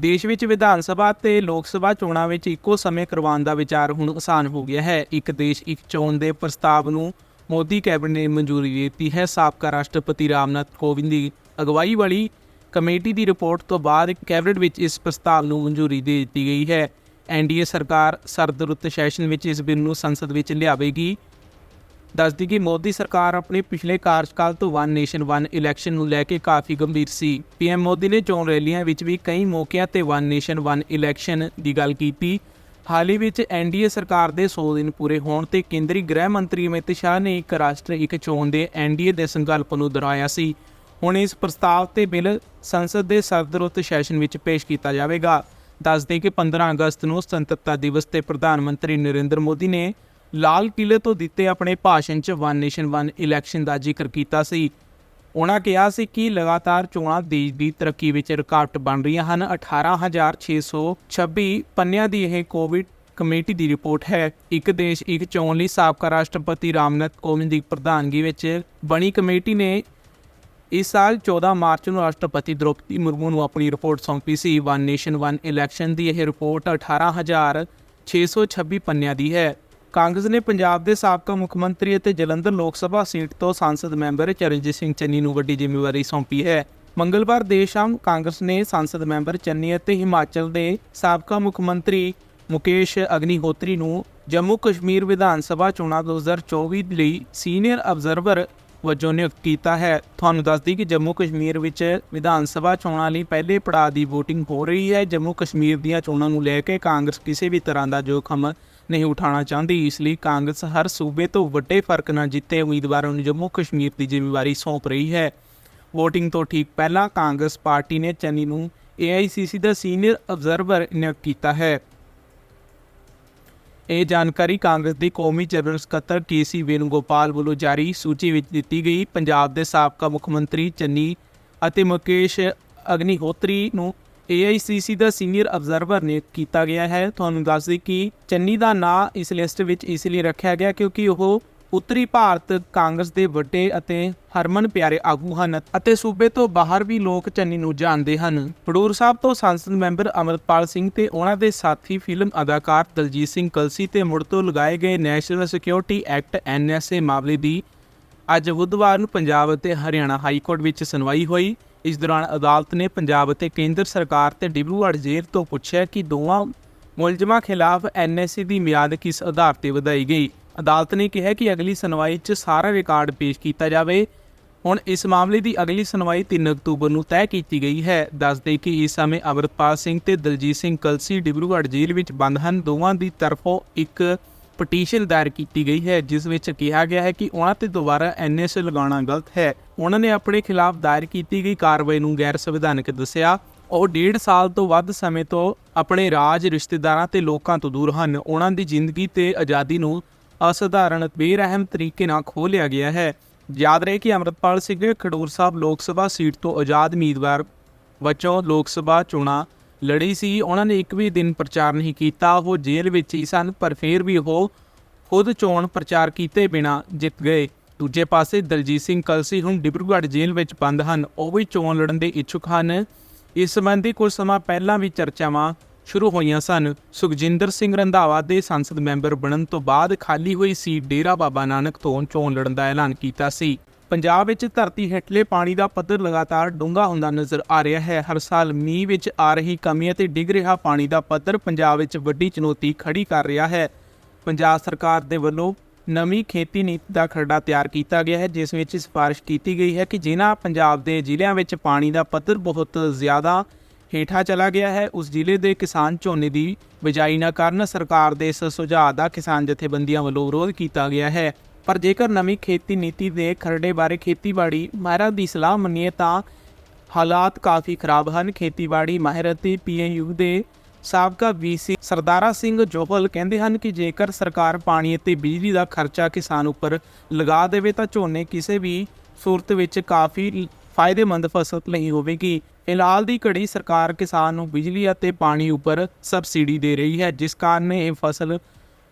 ਦੇਸ਼ ਵਿੱਚ ਵਿਧਾਨ ਸਭਾ ਤੇ ਲੋਕ ਸਭਾ ਚੋਣਾਂ ਵਿੱਚ ਇੱਕੋ ਸਮੇਂ ਕਰਵਾਉਣ ਦਾ ਵਿਚਾਰ ਹੁਣ ਆਸਾਨ ਹੋ ਗਿਆ ਹੈ। ਇੱਕ ਦੇਸ਼ ਇੱਕ ਚੋਣ ਦੇ ਪ੍ਰਸਤਾਵ ਨੂੰ ਮੋਦੀ ਕੈਬਨਿਟ ਨੇ ਮਨਜ਼ੂਰੀ ਦੇ ਦਿੱਤੀ ਹੈ। ਸਾਬਕਾ ਰਾਸ਼ਟਰਪਤੀ ਰਾਮਨਾਥ ਕੋਵਿੰਦ ਦੀ ਅਗਵਾਈ ਵਾਲੀ ਕਮੇਟੀ ਦੀ ਰਿਪੋਰਟ ਤੋਂ ਬਾਅਦ ਕੈਬਨਿਟ ਵਿੱਚ ਇਸ ਪ੍ਰਸਤਾਵ ਨੂੰ ਮਨਜ਼ੂਰੀ ਦੇ ਦਿੱਤੀ ਗਈ ਹੈ। ਐਨਡੀਏ ਸਰਕਾਰ ਸਰਦ ਰੁੱਤ ਸੈਸ਼ਨ ਵਿੱਚ ਇਸ ਬਿੱਲ ਨੂੰ ਸੰਸਦ ਵਿੱਚ ਲਿਆਵੇਗੀ। ਦੱਸਦੀ ਕਿ ਮੋਦੀ ਸਰਕਾਰ ਆਪਣੇ ਪਿਛਲੇ ਕਾਰਜਕਾਲ ਤੋਂ ਵਨ ਨੇਸ਼ਨ, ਵਨ ਇਲੈਕਸ਼ਨ ਨੂੰ ਲੈ ਕੇ ਕਾਫੀ ਗੰਭੀਰ ਸੀ। ਪੀਐਮ ਮੋਦੀ ਨੇ ਚੋਣ ਰੈਲੀਆਂ ਵਿੱਚ ਵੀ ਕਈ ਮੌਕਿਆਂ ਤੇ ਵਨ ਨੇਸ਼ਨ, ਵਨ ਇਲੈਕਸ਼ਨ ਦੀ ਗੱਲ ਕੀਤੀ। ਹਾਲ ਹੀ ਵਿੱਚ ਐਨਡੀਏ ਸਰਕਾਰ ਦੇ 100 ਦਿਨ ਪੂਰੇ ਹੋਣ ਤੇ ਕੇਂਦਰੀ ਗ੍ਰਹਿ ਮੰਤਰੀ ਅਮਿਤ ਸ਼ਾਹ ਨੇ ਇੱਕ ਰਾਸ਼ਟਰ, ਇੱਕ ਚੋਣ ਦੇ ਐਨਡੀਏ ਦੇ ਸੰਕਲਪ ਨੂੰ ਦੁਹਰਾਇਆ ਸੀ। ਹੁਣ ਇਸ ਪ੍ਰਸਤਾਵ ਤੇ ਬਿੱਲ ਸੰਸਦ ਦੇ ਸਰਦਰੁੱਤ ਸੈਸ਼ਨ ਵਿੱਚ ਪੇਸ਼ ਕੀਤਾ ਜਾਵੇਗਾ। ਦੱਸਦੇ ਕਿ 15 ਅਗਸਤ ਨੂੰ ਸੁਤੰਤਰਤਾ ਦਿਵਸ ਤੇ ਪ੍ਰਧਾਨ ਮੰਤਰੀ ਨਰਿੰਦਰ ਮੋਦੀ ਨੇ ਲਾਲ ਕਿਲੇ ਤੋਂ ਦਿੱਤੇ ਆਪਣੇ ਭਾਸ਼ਣ 'ਚ ਵਨ ਨੇਸ਼ਨ ਵਨ ਇਲੈਕਸ਼ਨ ਦਾ ਜ਼ਿਕਰ ਕੀਤਾ ਸੀ। ਉਹਨਾਂ ਕਿਹਾ ਸੀ ਕਿ ਲਗਾਤਾਰ ਚੋਣਾਂ ਦੇਸ਼ ਦੀ ਤਰੱਕੀ ਵਿੱਚ ਰੁਕਾਵਟ ਬਣ ਰਹੀਆਂ ਹਨ। 18626 ਪੰਨਿਆਂ ਦੀ ਇਹ ਕੋਵਿਡ ਕਮੇਟੀ ਦੀ ਰਿਪੋਰਟ ਹੈ। ਇੱਕ ਦੇਸ਼ ਇੱਕ ਚੋਣ ਲਈ ਸਾਬਕਾ ਰਾਸ਼ਟਰਪਤੀ ਰਾਮਨਾਥ ਕੋਵਿੰਦ ਦੀ ਪ੍ਰਧਾਨਗੀ ਵਿੱਚ ਬਣੀ ਕਮੇਟੀ ਨੇ ਇਸ ਸਾਲ 14 ਮਾਰਚ ਨੂੰ ਰਾਸ਼ਟਰਪਤੀ ਦ੍ਰੋਪਦੀ ਮੁਰਮੂ ਨੂੰ ਆਪਣੀ ਰਿਪੋਰਟ ਸੌਂਪੀ ਸੀ। ਵਨ ਨੇਸ਼ਨ ਵਨ ਇਲੈਕਸ਼ਨ ਦੀ ਇਹ ਰਿਪੋਰਟ 18626 ਪੰਨਿਆਂ ਦੀ ਹੈ। ਕਾਂਗਰਸ ਨੇ ਪੰਜਾਬ ਦੇ ਸਾਬਕਾ ਮੁੱਖ ਮੰਤਰੀ ਅਤੇ ਜਲੰਧਰ ਲੋਕ ਸਭਾ ਸੀਟ ਤੋਂ ਸੰਸਦ ਮੈਂਬਰ ਚਰਨਜੀਤ ਸਿੰਘ ਚੰਨੀ ਨੂੰ ਵੱਡੀ ਜ਼ਿੰਮੇਵਾਰੀ ਸੌਂਪੀ ਹੈ। ਮੰਗਲਵਾਰ ਦੇਰ ਸ਼ਾਮ ਕਾਂਗਰਸ ਨੇ ਸੰਸਦ ਮੈਂਬਰ ਚੰਨੀ ਅਤੇ ਹਿਮਾਚਲ ਦੇ ਸਾਬਕਾ ਮੁੱਖ ਮੰਤਰੀ ਮੁਕੇਸ਼ ਅਗਨੀਹੋਤਰੀ ਨੂੰ ਜੰਮੂ ਕਸ਼ਮੀਰ ਵਿਧਾਨ ਸਭਾ ਚੋਣਾਂ 2024 ਲਈ ਸੀਨੀਅਰ ਅਬਜ਼ਰਵਰ ਵਜੋਂ ਨਿਯੁਕਤ ਕੀਤਾ ਹੈ। ਤੁਹਾਨੂੰ ਦੱਸਦੀ ਕਿ ਜੰਮੂ ਕਸ਼ਮੀਰ ਵਿੱਚ ਵਿਧਾਨ ਸਭਾ ਚੋਣਾਂ ਲਈ ਪਹਿਲੇ ਪੜਾਅ ਦੀ VOTING ਹੋ ਰਹੀ ਹੈ। ਜੰਮੂ ਕਸ਼ਮੀਰ ਦੀਆਂ ਚੋਣਾਂ ਨੂੰ ਲੈ ਕੇ ਕਾਂਗਰਸ ਕਿਸੇ ਵੀ ਤਰ੍ਹਾਂ ਦਾ ਜੋਖਮ ਨਹੀਂ ਉਠਾਉਣਾ ਚਾਹੁੰਦੀ। ਇਸ ਲਈ ਕਾਂਗਰਸ ਹਰ ਸੂਬੇ ਤੋਂ ਵੱਡੇ ਫ਼ਰਕ ਨਾਲ ਜਿੱਤੇ ਉਮੀਦਵਾਰਾਂ ਨੂੰ ਜੰਮੂ ਕਸ਼ਮੀਰ ਦੀ ਜ਼ਿੰਮੇਵਾਰੀ ਸੌਂਪ ਰਹੀ ਹੈ। VOTING ਤੋਂ ਠੀਕ ਪਹਿਲਾਂ ਕਾਂਗਰਸ ਪਾਰਟੀ ਨੇ ਚੰਨੀ ਨੂੰ AICC ਦਾ ਸੀਨੀਅਰ ਅਬਜ਼ਰਵਰ ਨਿਯੁਕਤ ਕੀਤਾ ਹੈ। ਇਹ ਜਾਣਕਾਰੀ ਕਾਂਗਰਸ ਦੀ ਕੌਮੀ ਜਨਰਲ ਸਕੱਤਰ ਕੇਸੀ ਵੇਣੁਗੋਪਾਲ ਵੱਲੋਂ ਜਾਰੀ ਸੂਚੀ ਵਿੱਚ ਦਿੱਤੀ ਗਈ। ਪੰਜਾਬ ਦੇ ਸਾਬਕਾ ਮੁੱਖ ਮੰਤਰੀ ਚੰਨੀ ਅਤੇ ਮੁਕੇਸ਼ ਅਗਨੀਹੋਤਰੀ ਨੂੰ AICC ਦਾ ਸੀਨੀਅਰ ਅਬਜ਼ਰਵਰ ਨੇ ਕੀਤਾ ਗਿਆ ਹੈ। ਤੁਹਾਨੂੰ ਦੱਸ ਦਈਏ ਕਿ ਚੰਨੀ ਦਾ ਨਾਂ ਇਸ ਲਿਸਟ ਵਿੱਚ ਇਸ ਲਈ ਰੱਖਿਆ ਗਿਆ ਕਿਉਂਕਿ ਉਹ ਉੱਤਰੀ ਭਾਰਤ ਕਾਂਗਰਸ ਦੇ ਵੱਡੇ ਅਤੇ ਹਰਮਨ ਪਿਆਰੇ ਆਗੂ ਹਨ ਅਤੇ ਸੂਬੇ ਤੋਂ ਬਾਹਰ ਵੀ ਲੋਕ ਚੰਨੀ ਨੂੰ ਜਾਣਦੇ ਹਨ। ਫਡੂਰ ਸਾਹਿਬ ਤੋਂ ਸੰਸਦ ਮੈਂਬਰ ਅਮਰਪਾਲ ਸਿੰਘ ਤੇ ਉਹਨਾਂ ਦੇ ਸਾਥੀ ਫਿਲਮ ਅਦਾਕਾਰ ਦਲਜੀਤ ਸਿੰਘ ਕਲਸੀ ਤੇ ਮੁੜ ਤੋਂ ਲਗਾਏ ਗਏ ਨੈਸ਼ਨਲ ਸਿਕਿਉਰਿਟੀ ਐਕਟ ਐਨਐਸਏ ਮਾਮਲੇ ਦੀ ਅੱਜ ਬੁੱਧਵਾਰ ਨੂੰ ਪੰਜਾਬ ਅਤੇ ਹਰਿਆਣਾ ਹਾਈ ਕੋਰਟ ਵਿੱਚ ਸੁਣਵਾਈ ਹੋਈ। ਇਸ ਦੌਰਾਨ ਅਦਾਲਤ ਨੇ ਪੰਜਾਬ ਅਤੇ ਕੇਂਦਰ ਸਰਕਾਰ ਤੇ ਡਿਬਰੂਗੜ੍ਹ ਜੇਲ੍ਹ ਤੋਂ ਪੁੱਛਿਆ ਕਿ ਦੋਵਾਂ ਮੁਲਜ਼ਮਾਂ ਖਿਲਾਫ ਐਨਐਸਏ ਦੀ ਮਿਆਦ ਕਿਸ ਆਧਾਰ ਤੇ ਵਧਾਈ ਗਈ। ਅਦਾਲਤ ਨੇ ਕਿਹਾ ਕਿ ਅਗਲੀ ਸੁਣਵਾਈ 'ਚ ਸਾਰਾ ਰਿਕਾਰਡ ਪੇਸ਼ ਕੀਤਾ ਜਾਵੇ। ਹੁਣ ਇਸ ਮਾਮਲੇ ਦੀ ਅਗਲੀ ਸੁਣਵਾਈ 3 ਅਕਤੂਬਰ ਨੂੰ ਤੈਅ ਕੀਤੀ ਗਈ ਹੈ। ਦੱਸਦੇ ਕਿ ਇਸ ਸਮੇਂ ਅਮਰਪਾਲ ਸਿੰਘ ਤੇ ਦਲਜੀਤ ਸਿੰਘ ਕਲਸੀ ਡਿਬਰੂਗੜ੍ਹ ਜੇਲ੍ਹ ਵਿੱਚ ਬੰਦ ਹਨ। ਦੋਵਾਂ ਦੀ ਤਰਫੋਂ ਇੱਕ ਪਟੀਸ਼ਨ ਦਾਇਰ ਕੀਤੀ ਗਈ ਹੈ, ਜਿਸ ਵਿੱਚ ਕਿਹਾ ਗਿਆ ਹੈ ਕਿ ਉਹਨਾਂ ਤੇ ਦੁਬਾਰਾ ਐਨਐਸਏ ਲਗਾਉਣਾ ਗਲਤ ਹੈ। ਉਹਨਾਂ ਨੇ ਆਪਣੇ ਖਿਲਾਫ ਦਾਇਰ ਕੀਤੀ ਗਈ ਕਾਰਵਾਈ ਨੂੰ ਗੈਰ ਸੰਵਿਧਾਨਕ ਦੱਸਿਆ। ਉਹ ਡੇਢ ਸਾਲ ਤੋਂ ਵੱਧ ਸਮੇਂ ਤੋਂ ਆਪਣੇ ਰਾਜ, ਰਿਸ਼ਤੇਦਾਰਾਂ ਤੇ ਲੋਕਾਂ ਤੋਂ ਦੂਰ ਹਨ। ਉਹਨਾਂ ਦੀ ਜ਼ਿੰਦਗੀ ਤੇ ਆਜ਼ਾਦੀ ਨੂੰ ਅਸਧਾਰਨ ਬੇਰਹਿਮ ਤਰੀਕੇ ਨਾਲ ਖੋਹ ਲਿਆ ਗਿਆ ਹੈ। ਯਾਦ ਰਹੇ ਕਿ ਅਮਰਪਾਲ ਸਿੰਘ ਖਡੂਰ ਸਾਹਿਬ ਲੋਕ ਸਭਾ ਸੀਟ ਤੋਂ ਆਜ਼ਾਦ ਉਮੀਦਵਾਰ ਵਜੋਂ ਲੋਕ ਸਭਾ ਚੋਣਾਂ ਲੜੀ ਸੀ। ਉਹਨਾਂ ਨੇ ਇੱਕ ਵੀ ਦਿਨ ਪ੍ਰਚਾਰ ਨਹੀਂ ਕੀਤਾ। ਉਹ ਜੇਲ੍ਹ ਵਿੱਚ ਹੀ ਸਨ, ਪਰ ਫਿਰ ਵੀ ਉਹ ਖੁਦ ਚੋਣ ਪ੍ਰਚਾਰ ਕੀਤੇ ਬਿਨਾ ਜਿੱਤ ਗਏ। ਦੂਜੇ ਪਾਸੇ ਦਲਜੀਤ ਸਿੰਘ ਕਲਸੀ ਹੁਣ ਡਿਬਰੂਗੜ੍ਹ ਜੇਲ੍ਹ ਵਿੱਚ ਬੰਦ ਹਨ। ਉਹ ਵੀ ਚੋਣ ਲੜਨ ਦੇ ਇੱਛੁਕ ਹਨ। ਇਸ ਸੰਬੰਧੀ ਕੁਝ ਸਮਾਂ ਪਹਿਲਾਂ ਵੀ ਚਰਚਾਵਾਂ ਸ਼ੁਰੂ ਹੋਈਆਂ ਸਨ। ਸੁਖਜਿੰਦਰ ਸਿੰਘ ਰੰਧਾਵਾ ਦੇ ਸੰਸਦ ਮੈਂਬਰ ਬਣਨ ਤੋਂ ਬਾਅਦ ਖਾਲੀ ਹੋਈ ਸੀਟ ਡੇਰਾ ਬਾਬਾ ਨਾਨਕ ਤੋਂ ਚੋਣ ਲੜਨ ਦਾ ਐਲਾਨ ਕੀਤਾ ਸੀ। ਪੰਜਾਬ ਵਿੱਚ ਧਰਤੀ ਹੇਠਲੇ ਪਾਣੀ ਦਾ ਪੱਧਰ ਲਗਾਤਾਰ ਡੂੰਘਾ ਹੁੰਦਾ ਨਜ਼ਰ ਆ ਰਿਹਾ ਹੈ। ਹਰ ਸਾਲ ਮੀਂਹ ਵਿੱਚ ਆ ਰਹੀ ਕਮੀ ਅਤੇ ਡਿੱਗ ਰਿਹਾ ਪਾਣੀ ਦਾ ਪੱਧਰ ਪੰਜਾਬ ਵਿੱਚ ਵੱਡੀ ਚੁਣੌਤੀ ਖੜੀ ਕਰ ਰਿਹਾ ਹੈ। ਪੰਜਾਬ ਸਰਕਾਰ ਦੇ ਵੱਲੋਂ ਨਵੀਂ ਖੇਤੀ ਨੀਤੀ ਦਾ ਖਰੜਾ ਤਿਆਰ ਕੀਤਾ ਗਿਆ ਹੈ। ਜਿਸ ਵਿੱਚ ਸਿਫਾਰਿਸ਼ ਕੀਤੀ ਗਈ ਹੈ ਕਿ ਜਿਨ੍ਹਾਂ ਪੰਜਾਬ ਦੇ ਜ਼ਿਲ੍ਹਿਆਂ ਵਿੱਚ ਪਾਣੀ ਦਾ ਪੱਧਰ ਬਹੁਤ ਜ਼ਿਆਦਾ ਹੇਠਾਂ ਚਲਾ ਗਿਆ ਹੈ। ਉਸ ਜ਼ਿਲ੍ਹੇ ਦੇ ਕਿਸਾਨ ਝੋਨੇ ਦੀ ਬਿਜਾਈ ਨਾ ਕਰਨ ਸਰਕਾਰ ਦੇ ਇਸ ਸੁਝਾਅ ਦਾ ਕਿਸਾਨ ਜਥੇਬੰਦੀਆਂ ਵੱਲੋਂ ਵਿਰੋਧ ਕੀਤਾ ਗਿਆ ਹੈ। ਪਰ ਜੇਕਰ ਨਵੀਂ ਖੇਤੀ ਨੀਤੀ ਦੇ ਖਰੜੇ ਬਾਰੇ ਖੇਤੀਬਾੜੀ ਮਾਹਿਰਾਂ ਦੀ ਸਲਾਹ ਮੰਨੀਏ ਤਾਂ ਹਾਲਾਤ ਕਾਫੀ ਖਰਾਬ ਹਨ। ਖੇਤੀਬਾੜੀ ਮਾਹਿਰ ਅਤੇ ਪੀਏਯੂ ਦੇ ਸਾਬਕਾ ਵੀਸੀ ਸਰਦਾਰਾ ਸਿੰਘ ਜੋਹਲ ਕਹਿੰਦੇ ਹਨ ਕਿ ਜੇਕਰ ਸਰਕਾਰ ਪਾਣੀ ਅਤੇ ਬਿਜਲੀ ਦਾ ਖਰਚਾ ਕਿਸਾਨ ਉੱਪਰ ਲਗਾ ਦੇਵੇ ਤਾਂ ਝੋਨੇ ਕਿਸੇ ਵੀ ਸੂਰਤ ਵਿੱਚ ਕਾਫੀ ਫਾਇਦੇਮੰਦ ਫਸਲ ਨਹੀਂ ਹੋਵੇਗੀ। ਫਿਲਹਾਲ ਦੀ ਘੜੀ ਸਰਕਾਰ ਕਿਸਾਨ ਨੂੰ ਬਿਜਲੀ ਅਤੇ ਪਾਣੀ ਉੱਪਰ ਸਬਸਿਡੀ ਦੇ ਰਹੀ ਹੈ, ਜਿਸ ਕਾਰਨ ਇਹ ਫਸਲ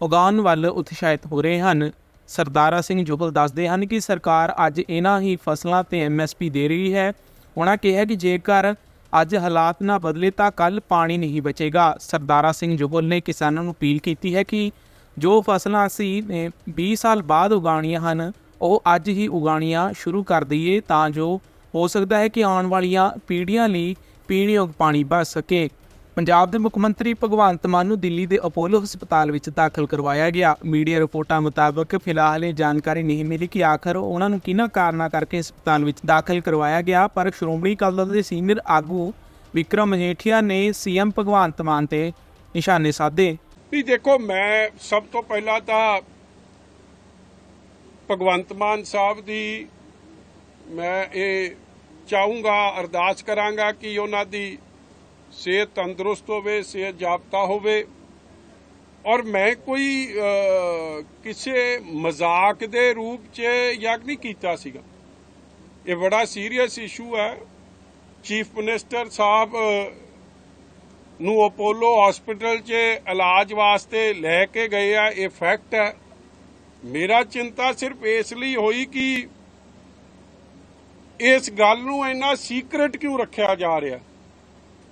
ਉਗਾਉਣ ਵੱਲ ਉਤਸ਼ਾਹਿਤ ਹੋ ਰਹੇ ਹਨ। ਸਰਦਾਰਾ ਸਿੰਘ ਜੋਹਲ ਦੱਸਦੇ ਹਨ ਕਿ ਸਰਕਾਰ ਅੱਜ ਇਹਨਾਂ ਹੀ ਫਸਲਾਂ ਤੇ ਐਮਐਸਪੀ ਦੇ ਰਹੀ ਹੈ। ਉਹਨਾਂ ਕਿਹਾ ਕਿ ਜੇਕਰ ਅੱਜ ਹਾਲਾਤ ਨਾ ਬਦਲੇ ਤਾਂ ਕੱਲ ਪਾਣੀ ਨਹੀਂ ਬਚੇਗਾ। ਸਰਦਾਰਾ ਸਿੰਘ ਜੁਗਲ ਨੇ ਕਿਸਾਨਾਂ ਨੂੰ ਅਪੀਲ ਕੀਤੀ ਹੈ ਕਿ ਜੋ ਫਸਲਾਂ ਅਸੀਂ ਨੇ 20 ਸਾਲ ਬਾਅਦ ਉਗਾਉਣੀਆਂ ਹਨ, ਉਹ ਅੱਜ ਹੀ ਉਗਾਉਣੀਆਂ ਸ਼ੁਰੂ ਕਰ ਦਈਏ ਤਾਂ ਜੋ ਹੋ ਸਕਦਾ ਹੈ ਕਿ ਆਉਣ ਵਾਲੀਆਂ ਪੀੜ੍ਹੀਆਂ ਲਈ ਪੀਣਯੋਗ ਪਾਣੀ ਬਚ ਸਕੇ। ਪੰਜਾਬ ਦੇ ਮੁੱਖ ਮੰਤਰੀ ਭਗਵੰਤ ਮਾਨ ਨੂੰ ਦਿੱਲੀ ਦੇ ਅਪੋਲੋ ਹਸਪਤਾਲ ਵਿੱਚ ਦਾਖਲ ਕਰਵਾਇਆ ਗਿਆ। ਮੀਡੀਆ ਰਿਪੋਰਟਾਂ ਮੁਤਾਬਕ ਫਿਲਹਾਲ ਇਹ ਜਾਣਕਾਰੀ ਨਹੀਂ ਮਿਲੀ ਕਿ ਆਖਰ ਉਹਨਾਂ ਨੂੰ ਕਿਹਨਾਂ ਕਾਰਨਾਂ ਕਰਕੇ ਹਸਪਤਾਲ ਵਿੱਚ ਦਾਖਲ ਕਰਵਾਇਆ ਗਿਆ, ਪਰ ਸ਼੍ਰੋਮਣੀ ਅਕਾਲੀ ਦਲ ਦੇ ਸੀਨੀਅਰ ਆਗੂ ਵਿਕਰਮ ਮਜੀਠੀਆ ਨੇ ਸੀਐਮ ਭਗਵੰਤ ਮਾਨ ਤੇ ਨਿਸ਼ਾਨੇ ਸਾਧੇ। ਵੀ ਦੇਖੋ, ਮੈਂ ਸਭ ਤੋਂ ਪਹਿਲਾਂ ਤਾਂ ਭਗਵੰਤ ਮਾਨ ਸਾਹਿਬ ਦੀ ਮੈਂ ਇਹ ਚਾਹੂੰਗਾ, ਅਰਦਾਸ ਕਰਾਂਗਾ ਕਿ ਉਹਨਾਂ ਦੀ ਸਿਹਤ ਤੰਦਰੁਸਤ ਹੋਵੇ, ਸਿਹਤ ਜਾਪਤਾ ਹੋਵੇ। ਔਰ ਮੈਂ ਕੋਈ ਕਿਸੇ ਮਜ਼ਾਕ ਦੇ ਰੂਪ 'ਚ ਯਾਗ ਨਹੀਂ ਕੀਤਾ ਸੀਗਾ। ਇਹ ਬੜਾ ਸੀਰੀਅਸ ਇਸ਼ੂ ਹੈ। ਚੀਫ ਮਿਨਿਸਟਰ ਸਾਹਿਬ ਨੂੰ ਅਪੋਲੋ ਹਸਪੀਟਲ 'ਚ ਇਲਾਜ ਵਾਸਤੇ ਲੈ ਕੇ ਗਏ ਆ, ਇਹ ਫੈਕਟ ਹੈ। ਮੇਰਾ ਚਿੰਤਾ ਸਿਰਫ ਇਸ ਲਈ ਹੋਈ ਕਿ ਇਸ ਗੱਲ ਨੂੰ ਇੰਨਾ ਸੀਕ੍ਰੀਟ ਕਿਉਂ ਰੱਖਿਆ ਜਾ ਰਿਹਾ?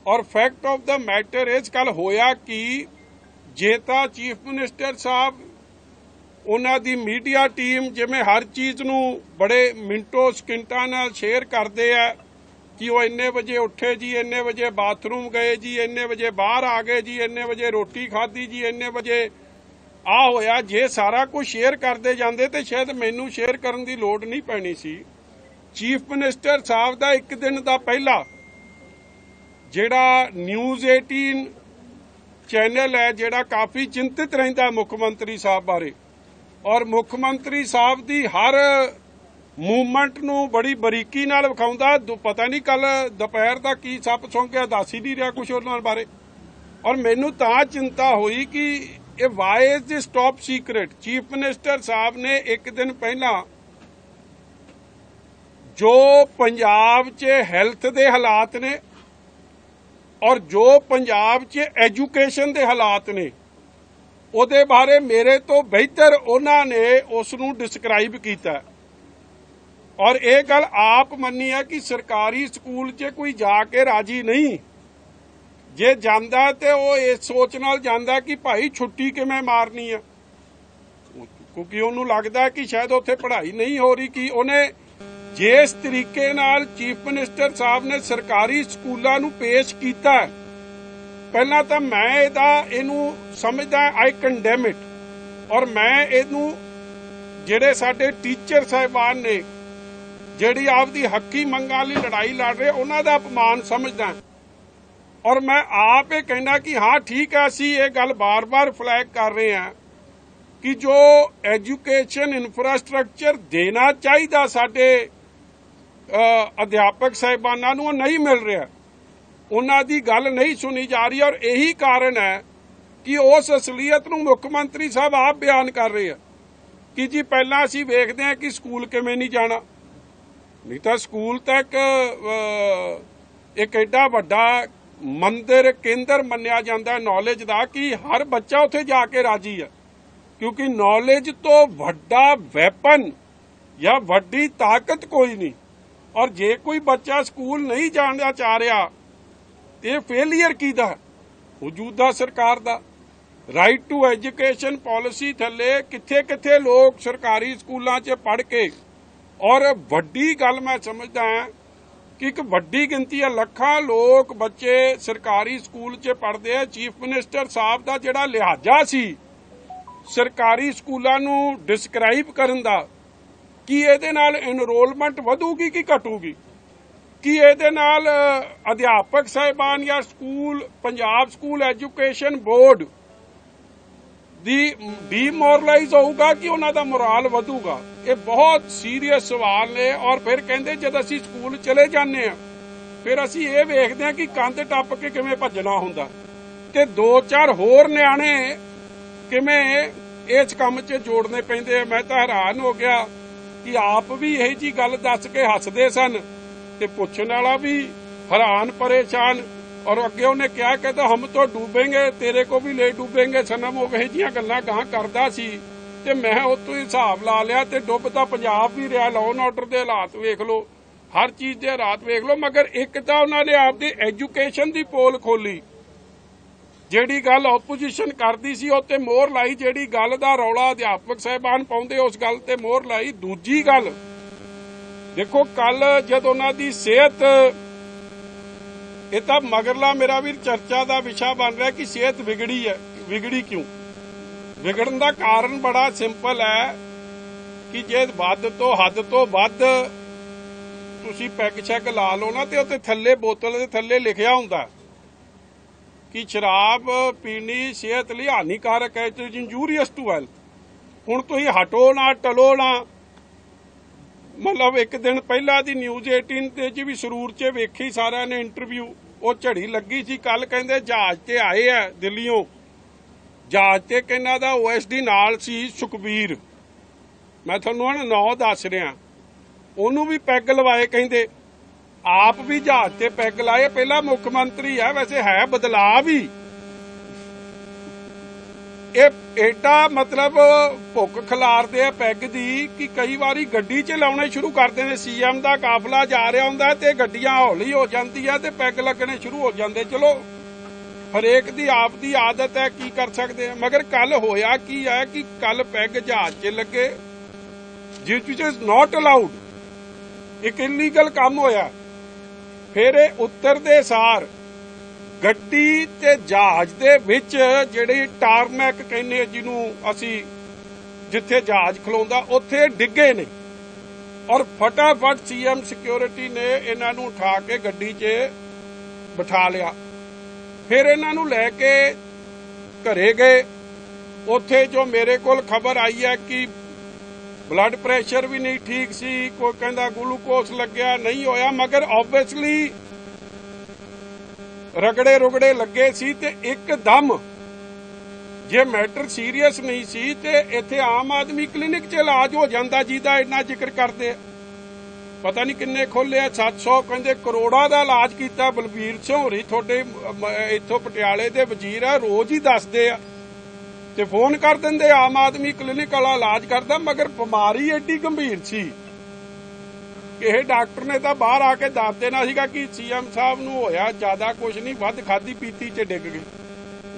ਔਰ ਫੈਕਟ ਆਫ ਦਾ ਮੈਟਰ ਇਸ ਕੱਲ ਹੋਇਆ ਕਿ ਜੇ ਤਾਂ ਚੀਫ ਮਿਨਿਸਟਰ ਸਾਹਿਬ, ਉਹਨਾਂ ਦੀ ਮੀਡੀਆ ਟੀਮ ਜਿਵੇਂ ਹਰ ਚੀਜ਼ ਨੂੰ ਬੜੇ ਮਿੰਟੋ ਸਕਿੰਟਾਂ ਨਾਲ ਸ਼ੇਅਰ ਕਰਦੇ ਆ ਕਿ ਉਹ ਇੰਨੇ ਵਜੇ ਉੱਠੇ ਜੀ, ਇੰਨੇ ਵਜੇ ਬਾਥਰੂਮ ਗਏ ਜੀ, ਇੰਨੇ ਵਜੇ ਬਾਹਰ ਆ ਗਏ ਜੀ, ਇੰਨੇ ਵਜੇ ਰੋਟੀ ਖਾਧੀ ਜੀ, ਇੰਨੇ ਵਜੇ ਆ ਹੋਇਆ। ਜੇ ਸਾਰਾ ਕੁਝ ਸ਼ੇਅਰ ਕਰਦੇ ਜਾਂਦੇ ਤੇ ਸ਼ਾਇਦ ਮੈਨੂੰ ਸ਼ੇਅਰ ਕਰਨ ਦੀ ਲੋੜ ਨਹੀਂ ਪੈਣੀ ਸੀ। ਚੀਫ ਮਿਨਿਸਟਰ ਸਾਹਿਬ ਦਾ ਇੱਕ ਦਿਨ ਦਾ ਪਹਿਲਾ ਜਿਹੜਾ ਨਿਊਜ਼ 18 ਚੈਨਲ ਹੈ, ਜਿਹੜਾ ਕਾਫੀ ਚਿੰਤਿਤ ਰਹਿੰਦਾ ਮੁੱਖ ਮੰਤਰੀ ਸਾਹਿਬ ਬਾਰੇ। ਔਰ ਮੁੱਖ ਮੰਤਰੀ ਸਾਹਿਬ ਦੀ ਹਰ ਮੂਵਮੈਂਟ ਨੂੰ ਬੜੀ ਬਰੀਕੀ ਨਾਲ ਵਿਖਾਉਂਦਾ। ਪਤਾ ਨਹੀਂ ਕੱਲ ਦੁਪਹਿਰ ਦਾ ਕੀ ਸੱਪ ਸੌਂਕਿਆ ਦੱਸ ਹੀ ਨਹੀਂ ਰਿਹਾ ਕੁਝ ਉਹਨਾਂ ਬਾਰੇ। ਔਰ ਮੈਨੂੰ ਤਾਂ ਚਿੰਤਾ ਹੋਈ ਕਿ ਇਹ why is this top secret? Chief minister ਸਾਹਿਬ ਨੇ ਇੱਕ ਦਿਨ ਪਹਿਲਾਂ ਜੋ ਪੰਜਾਬ 'ਚ ਹੈਲਥ ਦੇ ਹਾਲਾਤ ਨੇ ਔਰ ਜੋ ਪੰਜਾਬ 'ਚ ਐਜੂਕੇਸ਼ਨ ਦੇ ਹਾਲਾਤ ਨੇ, ਉਹਦੇ ਬਾਰੇ ਮੇਰੇ ਤੋਂ ਬਿਹਤਰ ਉਹਨਾਂ ਨੇ ਉਸ ਨੂੰ ਡਿਸਕ੍ਰਾਈਬ ਕੀਤਾ। ਔਰ ਇਹ ਗੱਲ ਆਪ ਮੰਨੀ ਹੈ ਕਿ ਸਰਕਾਰੀ ਸਕੂਲ 'ਚ ਕੋਈ ਜਾ ਕੇ ਰਾਜੀ ਨਹੀਂ। ਜੇ ਜਾਂਦਾ ਤੇ ਉਹ ਇਸ ਸੋਚ ਨਾਲ ਜਾਂਦਾ ਕਿ ਭਾਈ ਛੁੱਟੀ ਕਿਵੇਂ ਮਾਰਨੀ ਆ? ਕਿਉਂਕਿ ਉਹਨੂੰ ਲੱਗਦਾ ਕਿ ਸ਼ਾਇਦ ਉੱਥੇ ਪੜ੍ਹਾਈ ਨਹੀਂ ਹੋ ਰਹੀ, ਕਿ ਉਹਨੇ ਜਿਸ ਤਰੀਕੇ ਨਾਲ ਚੀਫ ਮਿਨਿਸਟਰ ਸਾਹਿਬ ਨੇ ਸਰਕਾਰੀ ਸਕੂਲਾਂ ਨੂੰ ਪੇਸ਼ ਕੀਤਾ ਪਹਿਲਾਂ ਤਾਂ ਮੈਂ ਇਹਦਾ, ਇਹਨੂੰ ਸਮਝਦਾ ਆਈ ਕੰਡੈਮ ਇਟ ਔਰ ਮੈਂ ਇਹਨੂੰ, ਜਿਹੜੇ ਸਾਡੇ ਟੀਚਰ ਸਾਹਿਬਾਨ ਨੇ, ਜਿਹੜੀ ਆਪਦੀ ਹੱਕੀ ਮੰਗਾਂ ਲਈ ਲੜਾਈ ਲੜ ਰਹੇ, ਉਹਨਾਂ ਦਾ ਅਪਮਾਨ ਸਮਝਦਾ ਔਰ ਮੈਂ ਆਪ ਇਹ ਕਹਿੰਦਾ ਕਿ ਹਾਂ, ਠੀਕ ਹੈ, ਅਸੀਂ ਇਹ ਗੱਲ ਬਾਰ-ਬਾਰ ਫਲੈਗ ਕਰ ਰਹੇ ਹਾਂ ਕਿ ਜੋ ਐਜੂਕੇਸ਼ਨ ਇਨਫਰਾਸਟ੍ਰਕਚਰ ਦੇਣਾ ਚਾਹੀਦਾ ਸਾਡੇ ਅਧਿਆਪਕ ਸਾਹਿਬਾਨਾਂ ਨੂੰ ਨਹੀਂ ਮਿਲ ਰਿਹਾ। ਉਹਨਾਂ ਦੀ ਗੱਲ ਨਹੀਂ ਸੁਣੀ ਜਾ ਰਹੀ ਔਰ ਇਹੀ ਕਾਰਨ ਹੈ ਕਿ ਉਸ ਅਸਲੀਅਤ ਨੂੰ ਮੁੱਖ ਮੰਤਰੀ ਸਾਹਿਬ ਆਪ ਬਿਆਨ ਕਰ ਰਹੇ ਆ। ਕਿ ਜੀ ਪਹਿਲਾਂ ਅਸੀਂ ਵੇਖਦੇ ਹਾਂ ਕਿ ਸਕੂਲ ਕਿਵੇਂ ਨਹੀਂ ਜਾਣਾ। ਨਹੀਂ ਤਾਂ ਸਕੂਲ ਤੱਕ ਇੱਕ ਐਡਾ ਵੱਡਾ ਮੰਦਿਰ, ਕੇਂਦਰ ਮੰਨਿਆ ਜਾਂਦਾ ਨੌਲੇਜ ਦਾ ਕਿ ਹਰ ਬੱਚਾ ਉੱਥੇ ਜਾ ਕੇ ਰਾਜੀ ਹੈ। ਕਿਉਂਕਿ ਨੌਲੇਜ ਤੋਂ ਵੱਡਾ ਵੈਪਨ ਜਾਂ ਵੱਡੀ ਤਾਕਤ ਕੋਈ ਨਹੀਂ। ਔਰ ਜੇ ਕੋਈ ਬੱਚਾ ਸਕੂਲ ਨਹੀਂ ਜਾਣਾ ਚਾਹ ਰਿਹਾ ਤੇ ਫੇਲਿਅਰ ਕਿਹਦਾ ਹੈ? ਮੌਜੂਦਾ ਸਰਕਾਰ ਦਾ ਰਾਈਟ ਟੂ ਐਜੂਕੇਸ਼ਨ ਪਾਲਿਸੀ ਥੱਲੇ ਕਿੱਥੇ ਕਿੱਥੇ ਲੋਕ ਸਰਕਾਰੀ ਸਕੂਲਾਂ 'ਚ ਪੜ੍ਹ ਕੇ, ਔਰ ਵੱਡੀ ਗੱਲ ਮੈਂ ਸਮਝਦਾ ਹਾਂ ਕਿ ਇੱਕ ਵੱਡੀ ਗਿਣਤੀ ਹੈ ਲੱਖਾਂ ਲੋਕ ਬੱਚੇ ਸਰਕਾਰੀ ਸਕੂਲ 'ਚ ਪੜ੍ਹਦੇ ਆ ਚੀਫ ਮਿਨਿਸਟਰ ਸਾਹਿਬ ਦਾ ਜਿਹੜਾ ਲਿਹਾਜ਼ਾ ਸੀ, ਸਰਕਾਰੀ ਸਕੂਲਾਂ ਨੂੰ ਡਿਸਕ੍ਰਾਈਬ ਕਰਨ ਦਾ ਕੀ ਇਹਦੇ ਨਾਲ ਐਨਰੋਲਮੈਂਟ ਵਧੂਗੀ ਕਿ ਘਟੂਗੀ? ਕੀ ਇਹਦੇ ਨਾਲ ਅਧਿਆਪਕ ਸਾਹਿਬਾਨ ਜਾਂ school, Punjab school education board ਦੀ ਡੀਮੋਰਲਾਈਜ਼ ਹੋਊਗਾ ਕਿ ਉਹਨਾਂ ਦਾ ਮੋਰਲ ਵਧੂਗਾ? ਇਹ ਬਹੁਤ ਸੀਰੀਅਸ ਸਵਾਲ ਨੇ ਔਰ ਫਿਰ ਕਹਿੰਦੇ ਜਦ ਅਸੀਂ ਸਕੂਲ ਚਲੇ ਜਾਂਦੇ ਆ ਫਿਰ ਅਸੀਂ ਇਹ ਵੇਖਦੇ ਆ ਕਿ ਕੰਧ ਟੱਪ ਕੇ ਕਿਵੇਂ ਭੱਜਣਾ ਹੁੰਦਾ। ਤੇ ਦੋ ਚਾਰ ਹੋਰ ਨਿਆਣੇ ਕਿਵੇਂ ਇਸ ਕੰਮ 'ਚ ਜੋੜਨੇ ਪੈਂਦੇ ਆ। ਮੈਂ ਤਾਂ ਹੈਰਾਨ ਹੋ ਗਿਆ ਕਿ ਆਪ ਵੀ ਇਹ ਜੀ ਗੱਲ ਦੱਸ ਕੇ ਹੱਸਦੇ ਸਨ ਤੇ ਪੁੱਛਣ ਵਾਲਾ ਵੀ ਹੈਰਾਨ ਪਰੇਸ਼ਾਨ ਔਰ ਅੱਗੇ ਉਹਨੇ ਕਿਹਾ ਕਿ ਤਾਂ ਹਮ ਤੋਂ ਡੂਬेंगे ਤੇਰੇ ਕੋ ਵੀ ਲੈ ਡੂਬेंगे ਸਨਮ ਉਹ ਇਹ ਜੀਆਂ ਗੱਲਾਂ ਗਾਂ ਕਰਦਾ ਸੀ ਤੇ ਮੈਂ ਉਹ ਤੋਂ ਹਿਸਾਬ ਲਾ ਲਿਆ ਤੇ ਡੁੱਬ ਤਾਂ ਪੰਜਾਬ ਵੀ ਰਿਹਾ ਲਾਅ ਆਰਡਰ ਦੇ ਹਾਲਾਤ ਵੇਖ ਲਓ, ਹਰ ਚੀਜ਼ ਦੇ ਹਾਲਾਤ ਵੇਖ ਲਓ, ਮਗਰ ਇੱਕ ਤਾਂ ਉਹਨਾਂ ਨੇ ਆਪਦੀ ਐਜੂਕੇਸ਼ਨ ਦੀ ਪੋਲ ਖੋਲੀ ਜਿਹੜੀ ਗੱਲ ਆਪੋਜੀਸ਼ਨ ਕਰਦੀ ਸੀ, ਉਹ ਤੇ ਮੋਹਰ ਲਾਈ ਜਿਹੜੀ ਗੱਲ ਦਾ ਰੌਲਾ ਅਧਿਆਪਕ ਸਾਹਿਬਾਨ ਪਾਉਂਦੇ, ਉਸ ਗੱਲ ਤੇ ਮੋਹਰ ਲਾਈ ਦੂਜੀ ਗੱਲ। ਦੇਖੋ ਕੱਲ ਜਦ ਉਹਨਾਂ ਦੀ ਸਿਹਤ, ਇਹ ਤਾਂ ਮਗਰਲਾ ਮੇਰਾ ਵੀਰ ਚਰਚਾ ਦਾ ਵਿਸ਼ਾ ਬਣ ਰਿਹਾ ਕਿ ਸਿਹਤ ਵਿਗੜੀ ਹੈ। ਵਿਗੜੀ ਕਿਉਂ? ਵਿਗੜਨ ਦਾ ਕਾਰਨ ਬੜਾ ਸਿੰਪਲ ਹੈ ਕਿ ਜੇ ਵੱਧ ਤੋਂ ਹੱਦ ਤੋਂ ਵੱਧ ਤੁਸੀਂ ਪੈਕ ਸ਼ੈਕ ਲਾ ਲਓ ਨਾ ਤੇ ਉੱਤੇ ਥੱਲੇ ਬੋਤਲ ਦੇ ਥੱਲੇ ਲਿਖਿਆ ਹੁੰਦਾ। ਕਿ ਸ਼ਰਾਬ ਪੀਣੀ ਸਿਹਤ ਲਈ ਹਾਨੀਕਾਰਕ ਹੈ it is injurious to health ਹੁਣ ਤੁਸੀਂ ਹਟੋ ਨਾ, ਟਲੋ ਨਾ। ਮਤਲਬ ਇੱਕ ਦਿਨ ਪਹਿਲਾਂ ਦੀ ਨਿਊਜ਼ 18 ਤੇ ਜੀ ਵੀ ਸਰੂਰ 'ਚ ਵੇਖੀ ਸਾਰਿਆਂ ਨੇ ਇੰਟਰਵਿਊ ਉਹ ਝੜੀ ਲੱਗੀ ਸੀ ਕੱਲ ਕਹਿੰਦੇ ਜਹਾਜ਼ ਤੇ ਆਏ ਆ ਦਿੱਲੀੋਂ ਜਹਾਜ਼ ਤੇ ਕਿਹਨਾਂ ਦਾ ਓਐਸਡੀ ਨਾਲ ਸੀ ਸੁਖਬੀਰ। ਮੈਂ ਤੁਹਾਨੂੰ ਹੁਣ ਨੌ ਦੱਸ ਰਿਹਾ। ਉਹਨੂੰ ਵੀ ਪੈਗ ਲਵਾਏ ਕਹਿੰਦੇ। ਆਪ ਵੀ ਜਹਾਜ਼ ਤੇ ਪੈਗ ਲਾਏ, ਪਹਿਲਾ ਮੁੱਖ ਮੰਤਰੀ ਹੈ, ਵੈਸੇ ਹੈ ਬਦਲਾਅ ਵੀ। ਇਹ ਏਡਾ ਮਤਲਬ ਭੁੱਖ ਖਿਲਾਰਦੇ ਆ ਪੈਗ ਦੀ ਕਿ ਕਈ ਵਾਰੀ ਗੱਡੀ 'ਚ ਲਾਉਣੇ ਸ਼ੁਰੂ ਕਰਦੇ ਨੇ ਸੀਐਮ ਦਾ ਕਾਫਲਾ ਜਾ ਰਿਹਾ ਹੁੰਦਾ ਤੇ ਗੱਡੀਆਂ ਹੌਲੀ ਹੋ ਜਾਂਦੀਆਂ ਤੇ ਪੈਗ ਲੱਗਣੇ ਸ਼ੁਰੂ ਹੋ ਜਾਂਦੇ। ਚਲੋ, ਹਰੇਕ ਦੀ ਆਪ ਦੀ ਆਦਤ ਹੈ, ਕੀ ਕਰ ਸਕਦੇ ਆ? ਮਗਰ ਕੱਲ ਹੋਇਆ ਕੀ ਹੈ ਕਿ ਕੱਲ ਪੈਗ ਜਹਾਜ਼ 'ਚ ਲੱਗੇ, ਜਿਸ ਵਿਚ ਇਜ਼ ਨਾਟ ਅਲਾਉਡ ਇੱਕ ਇਲੀਗਲ ਕੰਮ ਹੋਇਆ। ਫਿਰ ਇਹ ਉੱਤਰਦੇ ਸਾਰ, ਗੱਡੀ ਤੇ ਜਹਾਜ਼ ਦੇ ਵਿੱਚ ਜਿਹੜੀ ਟਾਰਮੈਕ ਕਹਿੰਦੇ ਜਿਹਨੂੰ ਅਸੀਂ ਜਿੱਥੇ ਜਹਾਜ਼ ਖਲੋਂਦਾ, ਉੱਥੇ ਡਿੱਗੇ ਨੇ। ਔਰ ਫਟਾਫਟ ਸੀਐਮ ਸਿਕਿਉਰਿਟੀ ਨੇ ਇਹਨਾਂ ਨੂੰ ਉਠਾ ਕੇ ਗੱਡੀ 'ਚ ਬਿਠਾ ਲਿਆ। ਫਿਰ ਇਹਨਾਂ ਨੂੰ ਲੈ ਕੇ ਘਰੇ ਗਏ। ਉੱਥੇ ਜੋ ਮੇਰੇ ਕੋਲ ਖਬਰ ਆਈ ਹੈ ਕਿ ਬਲੱਡ ਪ੍ਰੈਸ਼ਰ ਵੀ ਨਹੀਂ ਠੀਕ ਸੀ, ਕੋਈ ਕਹਿੰਦਾ ਗਲੂਕੋਸ ਲੱਗਿਆ, ਨਹੀਂ ਹੋਇਆ, ਮਗਰ ਆਬਵੀਅਸਲੀ ਰਗੜੇ ਰੁਗੜੇ ਲੱਗੇ ਸੀ ਤੇ ਇੱਕਦਮ ਜੇ ਮੈਟਰ ਸੀਰੀਅਸ ਨਹੀਂ ਸੀ ਤੇ ਇੱਥੇ ਆਮ ਆਦਮੀ ਕਲੀਨਿਕ 'ਚ ਇਲਾਜ ਹੋ ਜਾਂਦਾ ਜਿਹਦਾ ਇੰਨਾ ਜ਼ਿਕਰ ਕਰਦੇ ਆ। ਪਤਾ ਨਹੀਂ ਕਿੰਨੇ ਖੋਲਿਆ 700 ਕਹਿੰਦੇ ਕਰੋੜਾਂ ਦਾ ਇਲਾਜ ਕੀਤਾ, ਬਲਬੀਰ ਸਿੰਘ ਹੋਰੀ ਤੁਹਾਡੇ ਇੱਥੋਂ ਪਟਿਆਲੇ ਦੇ ਵਜ਼ੀਰ ਆ, ਰੋਜ਼ ਹੀ ਦੱਸਦੇ ਆ। ਤੇ ਫੋਨ ਕਰ ਦਿੰਦੇ, ਆਮ ਆਦਮੀ ਕਲੀਨਿਕ ਵਾਲਾ ਇਲਾਜ ਕਰਦਾ, ਮਗਰ ਬਿਮਾਰੀ ਐਡੀ ਗੰਭੀਰ ਸੀ ਇਹ ਡਾਕਟਰ ਨੇ ਤਾਂ ਬਾਹਰ ਆ ਕੇ ਦੱਸ ਦੇਣਾ ਸੀਗਾ ਕਿ ਸੀਐਮ ਸਾਹਿਬ ਨੂੰ ਹੋਇਆ ਜ਼ਿਆਦਾ ਕੁਝ ਨਹੀਂ, ਵੱਧ ਖਾਦੀ ਪੀਤੀ 'ਚ ਡਿੱਗ ਗਏ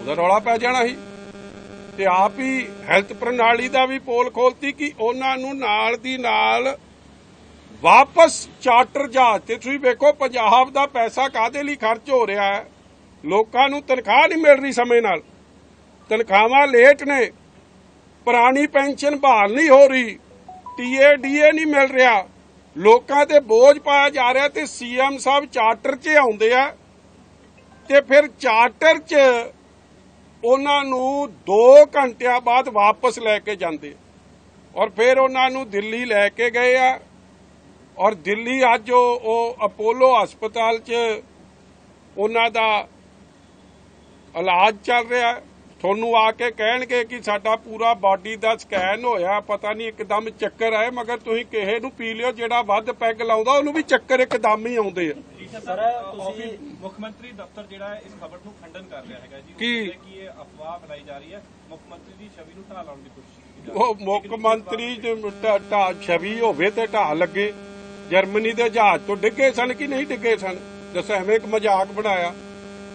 ਉਹਦਾ ਰੌਲਾ ਪੈ ਜਾਣਾ ਸੀ। ਤੇ ਆਪ ਹੀ ਹੈਲਥ ਪ੍ਰਣਾਲੀ ਦਾ ਵੀ ਪੋਲ ਖੋਲਤੀ ਕਿ ਉਹਨਾਂ ਨੂੰ ਨਾਲ ਦੀ ਨਾਲ ਵਾਪਸ ਚਾਰਟਰ ਜਹਾਜ਼ ਤੇ ਤੁਸੀਂ ਵੇਖੋ, ਪੰਜਾਬ ਦਾ ਪੈਸਾ ਕਾਦੇ ਲਈ ਖਰਚ ਹੋ ਰਿਹਾ ਹੈ? ਲੋਕਾਂ ਨੂੰ ਤਨਖਾਹ ਨਹੀਂ ਮਿਲ ਰਹੀ ਸਮੇਂ ਨਾਲ। ਤਨਖਾਹਾਂ ਲੇਟ ਨੇ। ਪੁਰਾਣੀ ਪੈਨਸ਼ਨ ਬਹਾਲ ਨਹੀਂ ਹੋ ਰਹੀ। ਟੀਏ ਡੀਏ ਨਹੀਂ ਮਿਲ ਰਿਹਾ। ਲੋਕਾਂ ਤੇ ਬੋਝ ਪਾਇਆ ਜਾ ਰਿਹਾ ਤੇ ਸੀਐਮ ਸਾਹਿਬ ਚਾਰਟਰ 'ਚ ਆਉਂਦੇ ਆ। ਤੇ ਫਿਰ ਚਾਰਟਰ 'ਚ ਉਹਨਾਂ ਨੂੰ 2 ਘੰਟਿਆਂ ਬਾਅਦ ਵਾਪਸ ਲੈ ਕੇ ਜਾਂਦੇ। ਔਰ ਫਿਰ ਉਹਨਾਂ ਨੂੰ ਦਿੱਲੀ ਲੈ ਕੇ ਗਏ ਆ। ਔਰ ਦਿੱਲੀ ਅੱਜ ਉਹ ਅਪੋਲੋ ਹਸਪਤਾਲ 'ਚ ਉਹਨਾਂ ਦਾ ਇਲਾਜ ਚੱਲ ਰਿਹਾ। ਹੈ। ਤੁਹਾਨੂੰ ਆ ਕੇ ਕਹਿਣਗੇ ਕਿ ਸਾਡਾ ਪੂਰਾ ਬਾਡੀ ਦਾ ਸਕੈਨ ਹੋਇਆ ਪਤਾ ਨਹੀਂ ਇੱਕਦਮ ਚੱਕਰ ਆਏ ਮਗਰ ਤੁਸੀਂ ਕਿਸੇ ਨੂੰ ਪੀ ਲਿਓ ਜਿਹੜਾ ਵੱਧ ਪੈਗ ਲਾਉਂਦਾ ਉਹਨੂੰ ਵੀ ਚੱਕਰ ਇੱਕਦਮ ਹੀ ਆਉਂਦੇ ਆ। ਸਰ ਤੁਸੀਂ ਮੁੱਖ ਮੰਤਰੀ ਦਫ਼ਤਰ ਜਿਹੜਾ ਇਸ ਖਬਰ ਨੂੰ ਖੰਡਨ ਕਰ ਰਿਹਾ ਹੈਗਾ ਜੀ। ਕੀ? ਇਹ ਅਫਵਾਹ ਫੈਲਾਈ ਜਾ ਰਹੀ ਹੈ। ਮੁੱਖ ਮੰਤਰੀ ਦੀ ਛਵੀ ਨੂੰ ਢਾਹ ਲਾਉਣ ਦੀ ਕੋਸ਼ਿਸ਼ ਉਹ ਮੁੱਖ ਮੰਤਰੀ ਢਾਹ ਛਵੀ ਹੋਵੇ ਤੇ ਢਾਹ ਲੱਗੇ। ਜਰਮਨੀ ਦੇ ਜਹਾਜ਼ ਤੋਂ ਡਿੱਗੇ ਸਨ ਕਿ ਨਹੀਂ ਡਿੱਗੇ ਸਨ? ਦੱਸੋ ਐਵੇਂ ਇੱਕ ਮਜ਼ਾਕ ਬਣਾਇਆ।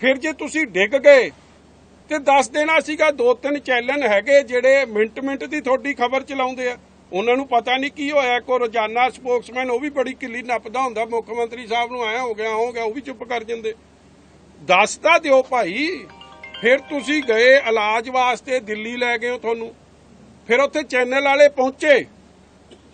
ਫਿਰ ਜੇ ਤੁਸੀਂ ਡਿੱਗ ਗਏ, ਤੇ ਦੱਸ ਦੇਣਾ ਸੀਗਾ ਦੋ ਤਿੰਨ ਚੈਨਲ ਹੈਗੇ ਜਿਹੜੇ ਮਿੰਟ ਮਿੰਟ ਦੀ ਤੁਹਾਡੀ ਖਬਰ ਚਲਾਉਂਦੇ ਆ। ਉਹਨਾਂ ਨੂੰ ਪਤਾ ਨਹੀਂ ਕੀ ਹੋਇਆ, ਕੋ ਰੋਜ਼ਾਨਾ ਸਪੋਕਸਮੈਨ ਉਹ ਵੀ ਬੜੀ ਕਿੱਲੀ ਨੱਪਦਾ ਹੁੰਦਾ, ਮੁੱਖ ਮੰਤਰੀ ਸਾਹਿਬ ਨੂੰ ਆਇਆ ਹੋ ਗਿਆ ਹੋ ਗਿਆ, ਉਹ ਵੀ ਚੁੱਪ ਕਰ ਜਾਂਦੇ। ਦੱਸ ਤਾਂ ਦਿਓ ਭਾਈ, ਫਿਰ ਤੁਸੀਂ ਗਏ ਇਲਾਜ ਵਾਸਤੇ ਦਿੱਲੀ ਲੈ ਗਏ ਹੋ ਤੁਹਾਨੂੰ। ਫਿਰ ਉੱਥੇ ਚੈਨਲ ਵਾਲੇ ਪਹੁੰਚੇ।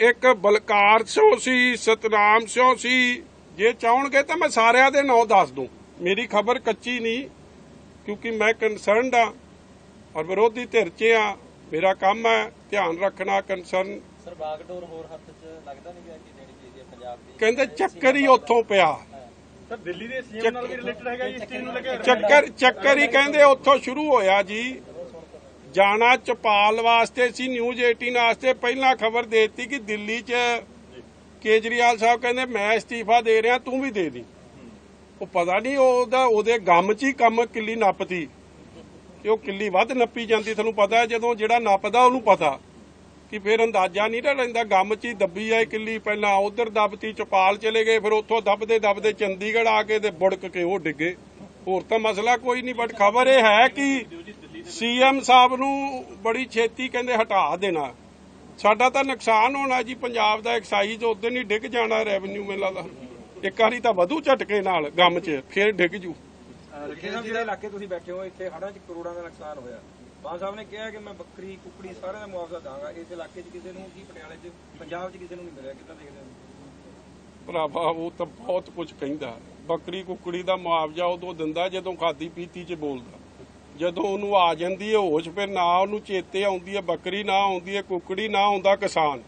ਇੱਕ ਬਲਕਾਰ ਸਿਓ ਸੀ ਸਤਨਾਮ ਸਿਓ ਸੀ। ਜੇ ਚਾਹਣਗੇ ਤਾਂ ਮੈਂ ਸਾਰਿਆਂ ਦੇ ਨਾਂ ਦੱਸ ਦੂੰ। ਮੇਰੀ ਖਬਰ ਕੱਚੀ ਨਹੀਂ ਕਿਉਂਕਿ ਮੈਂ ਕੰਸਰਨਡ ਆ ਔਰ ਵਿਰੋਧੀ ਧਿਰ 'ਚ ਆ ਮੇਰਾ ਕੰਮ ਹੈ ਧਿਆਨ ਰੱਖਣਾ ਕੰਸਰਨ ਸਰ ਬਾਗਡੋਰ ਹੋਰ ਹੱਥ 'ਚ ਲੱਗਦਾ ਨਹੀਂ ਕਿ ਦੇਣੀ ਚਾਹੀਦੀ ਹੈ ਪੰਜਾਬ ਦੀ। ਕਹਿੰਦੇ ਚੱਕਰ ਹੀ ਉੱਥੋਂ ਪਿਆ। ਸਰ ਦਿੱਲੀ ਦੇ ਸੀਐਮ ਨਾਲ ਵੀ ਰਿਲੇਟਡ ਹੈਗਾ ਜੀ ਇਸ ਚੀਜ਼ ਨੂੰ ਲੈ ਕੇ। ਚੱਕਰ ਚੱਕਰ ਹੀ ਕਹਿੰਦੇ ਉੱਥੋਂ ਸ਼ੁਰੂ ਹੋਇਆ ਜੀ। ਜਾਣਾ ਚਪਾਲ ਵਾਸਤੇ ਸੀ ਨਿਊਜ਼ 18 ਵਾਸਤੇ। ਪਹਿਲਾਂ ਖਬਰ ਦਿੱਤੀ ਕਿ ਦਿੱਲੀ 'ਚ ਕੇਜਰੀਵਾਲ ਸਾਹਿਬ ਕਹਿੰਦੇ, ਮੈਂ ਅਸਤੀਫਾ ਦੇ ਰਿਹਾ, ਤੂੰ ਵੀ ਦੇ ਦੀ। ਉਹ ਪਤਾ ਨਹੀਂ ਉਹਦਾ, ਉਹਦੇ ਗਮ 'ਚ ਹੀ ਕੰਮ ਕਿੱਲੀ ਨੱਪਤੀ ਕਿ ਉਹ ਕਿੱਲੀ ਵੱਧ ਨੱਪੀ ਜਾਂਦੀ, ਤੁਹਾਨੂੰ ਪਤਾ ਜਦੋਂ ਜਿਹੜਾ ਨੱਪਦਾ ਉਹਨੂੰ ਪਤਾ। ਕਿ ਫਿਰ ਅੰਦਾਜ਼ਾ ਨਹੀਂ ਨਾ ਰਹਿੰਦਾ ਗਮ 'ਚ ਹੀ ਦੱਬੀ ਆਏ ਕਿੱਲੀ ਪਹਿਲਾਂ, ਉਧਰ ਦੱਬਤੀ, ਚਪਾਲ ਚਲੇ ਗਏ, ਫਿਰ ਉੱਥੋਂ ਦੱਬਦੇ ਦੱਬਦੇ ਚੰਡੀਗੜ੍ਹ ਆ ਕੇ ਤੇ ਬੁੜਕ ਕੇ ਉਹ ਡਿੱਗੇ। ਹੋਰ ਤਾਂ ਮਸਲਾ ਕੋਈ ਨਹੀਂ ਬਟ ਖਬਰ ਇਹ ਹੈ ਕਿ ਸੀਐਮ ਸਾਹਿਬ ਨੂੰ ਬੜੀ ਛੇਤੀ ਕਹਿੰਦੇ ਹਟਾ ਦੇਣਾ। ਸਾਡਾ ਤਾਂ ਨੁਕਸਾਨ ਹੋਣਾ ਜੀ ਪੰਜਾਬ ਦਾ ਐਕਸਾਈਜ਼ ਉਦੋਂ ਹੀ ਡਿੱਗ ਜਾਣਾ ਰੈਵਨਿਊ ਮੇਲਾ ਦਾ। ਇੱਕ ਵਾਰੀ ਤਾਂ ਵਧੂ ਝਟਕੇ ਨਾਲ ਗਮ 'ਚ ਫਿਰ ਡਿੱਗ ਜੂ। ਜਿਹੜੇ ਇਲਾਕੇ ਤੁਸੀਂ ਬੈਠੇ ਹੋ ਇੱਥੇ ਹੜ੍ਹਾਂ 'ਚ ਕਰੋੜਾਂ ਦਾ ਨੁਕਸਾਨ ਹੋਇਆ। ਮਾਨ ਸਾਹਿਬ ਨੇ ਕਿਹਾ ਕਿ ਮੈਂ ਬੱਕਰੀ ਕੁੱਕੜੀ ਸਾਰਿਆਂ ਦਾ ਮੁਆਵਜ਼ਾ ਦਾਂਗਾ। ਇਸ ਇਲਾਕੇ 'ਚ ਕਿਸੇ ਨੂੰ ਕੀ ਪਟਿਆਲੇ 'ਚ ਪੰਜਾਬ 'ਚ ਕਿਸੇ ਨੂੰ ਨਹੀਂ ਮਿਲਿਆ। ਕਿੱਦਾਂ ਦੇਖਦੇ ਹੋ? ਭਰਾਵਾ ਉਹ ਤਾਂ ਬਹੁਤ ਕੁਝ ਕਹਿੰਦਾ। ਬੱਕਰੀ ਕੁੱਕੜੀ ਦਾ ਮੁਆਵਜ਼ਾ ਉਦੋਂ ਦਿੰਦਾ ਜਦੋਂ ਖਾਦੀ ਪੀਤੀ 'ਚ ਬੋਲਦਾ। ਜਦੋਂ ਉਹਨੂੰ ਆ ਜਾਂਦੀ ਹੈ ਹੋਸ਼ ਫਿਰ ਨਾ ਉਹਨੂੰ ਚੇਤੇ ਆਉਂਦੀ ਹੈ ਬੱਕਰੀ ਨਾ ਆਉਂਦੀ ਹੈ ਕੁੱਕੜੀ ਨਾ ਆਉਂਦਾ ਕਿਸਾਨ।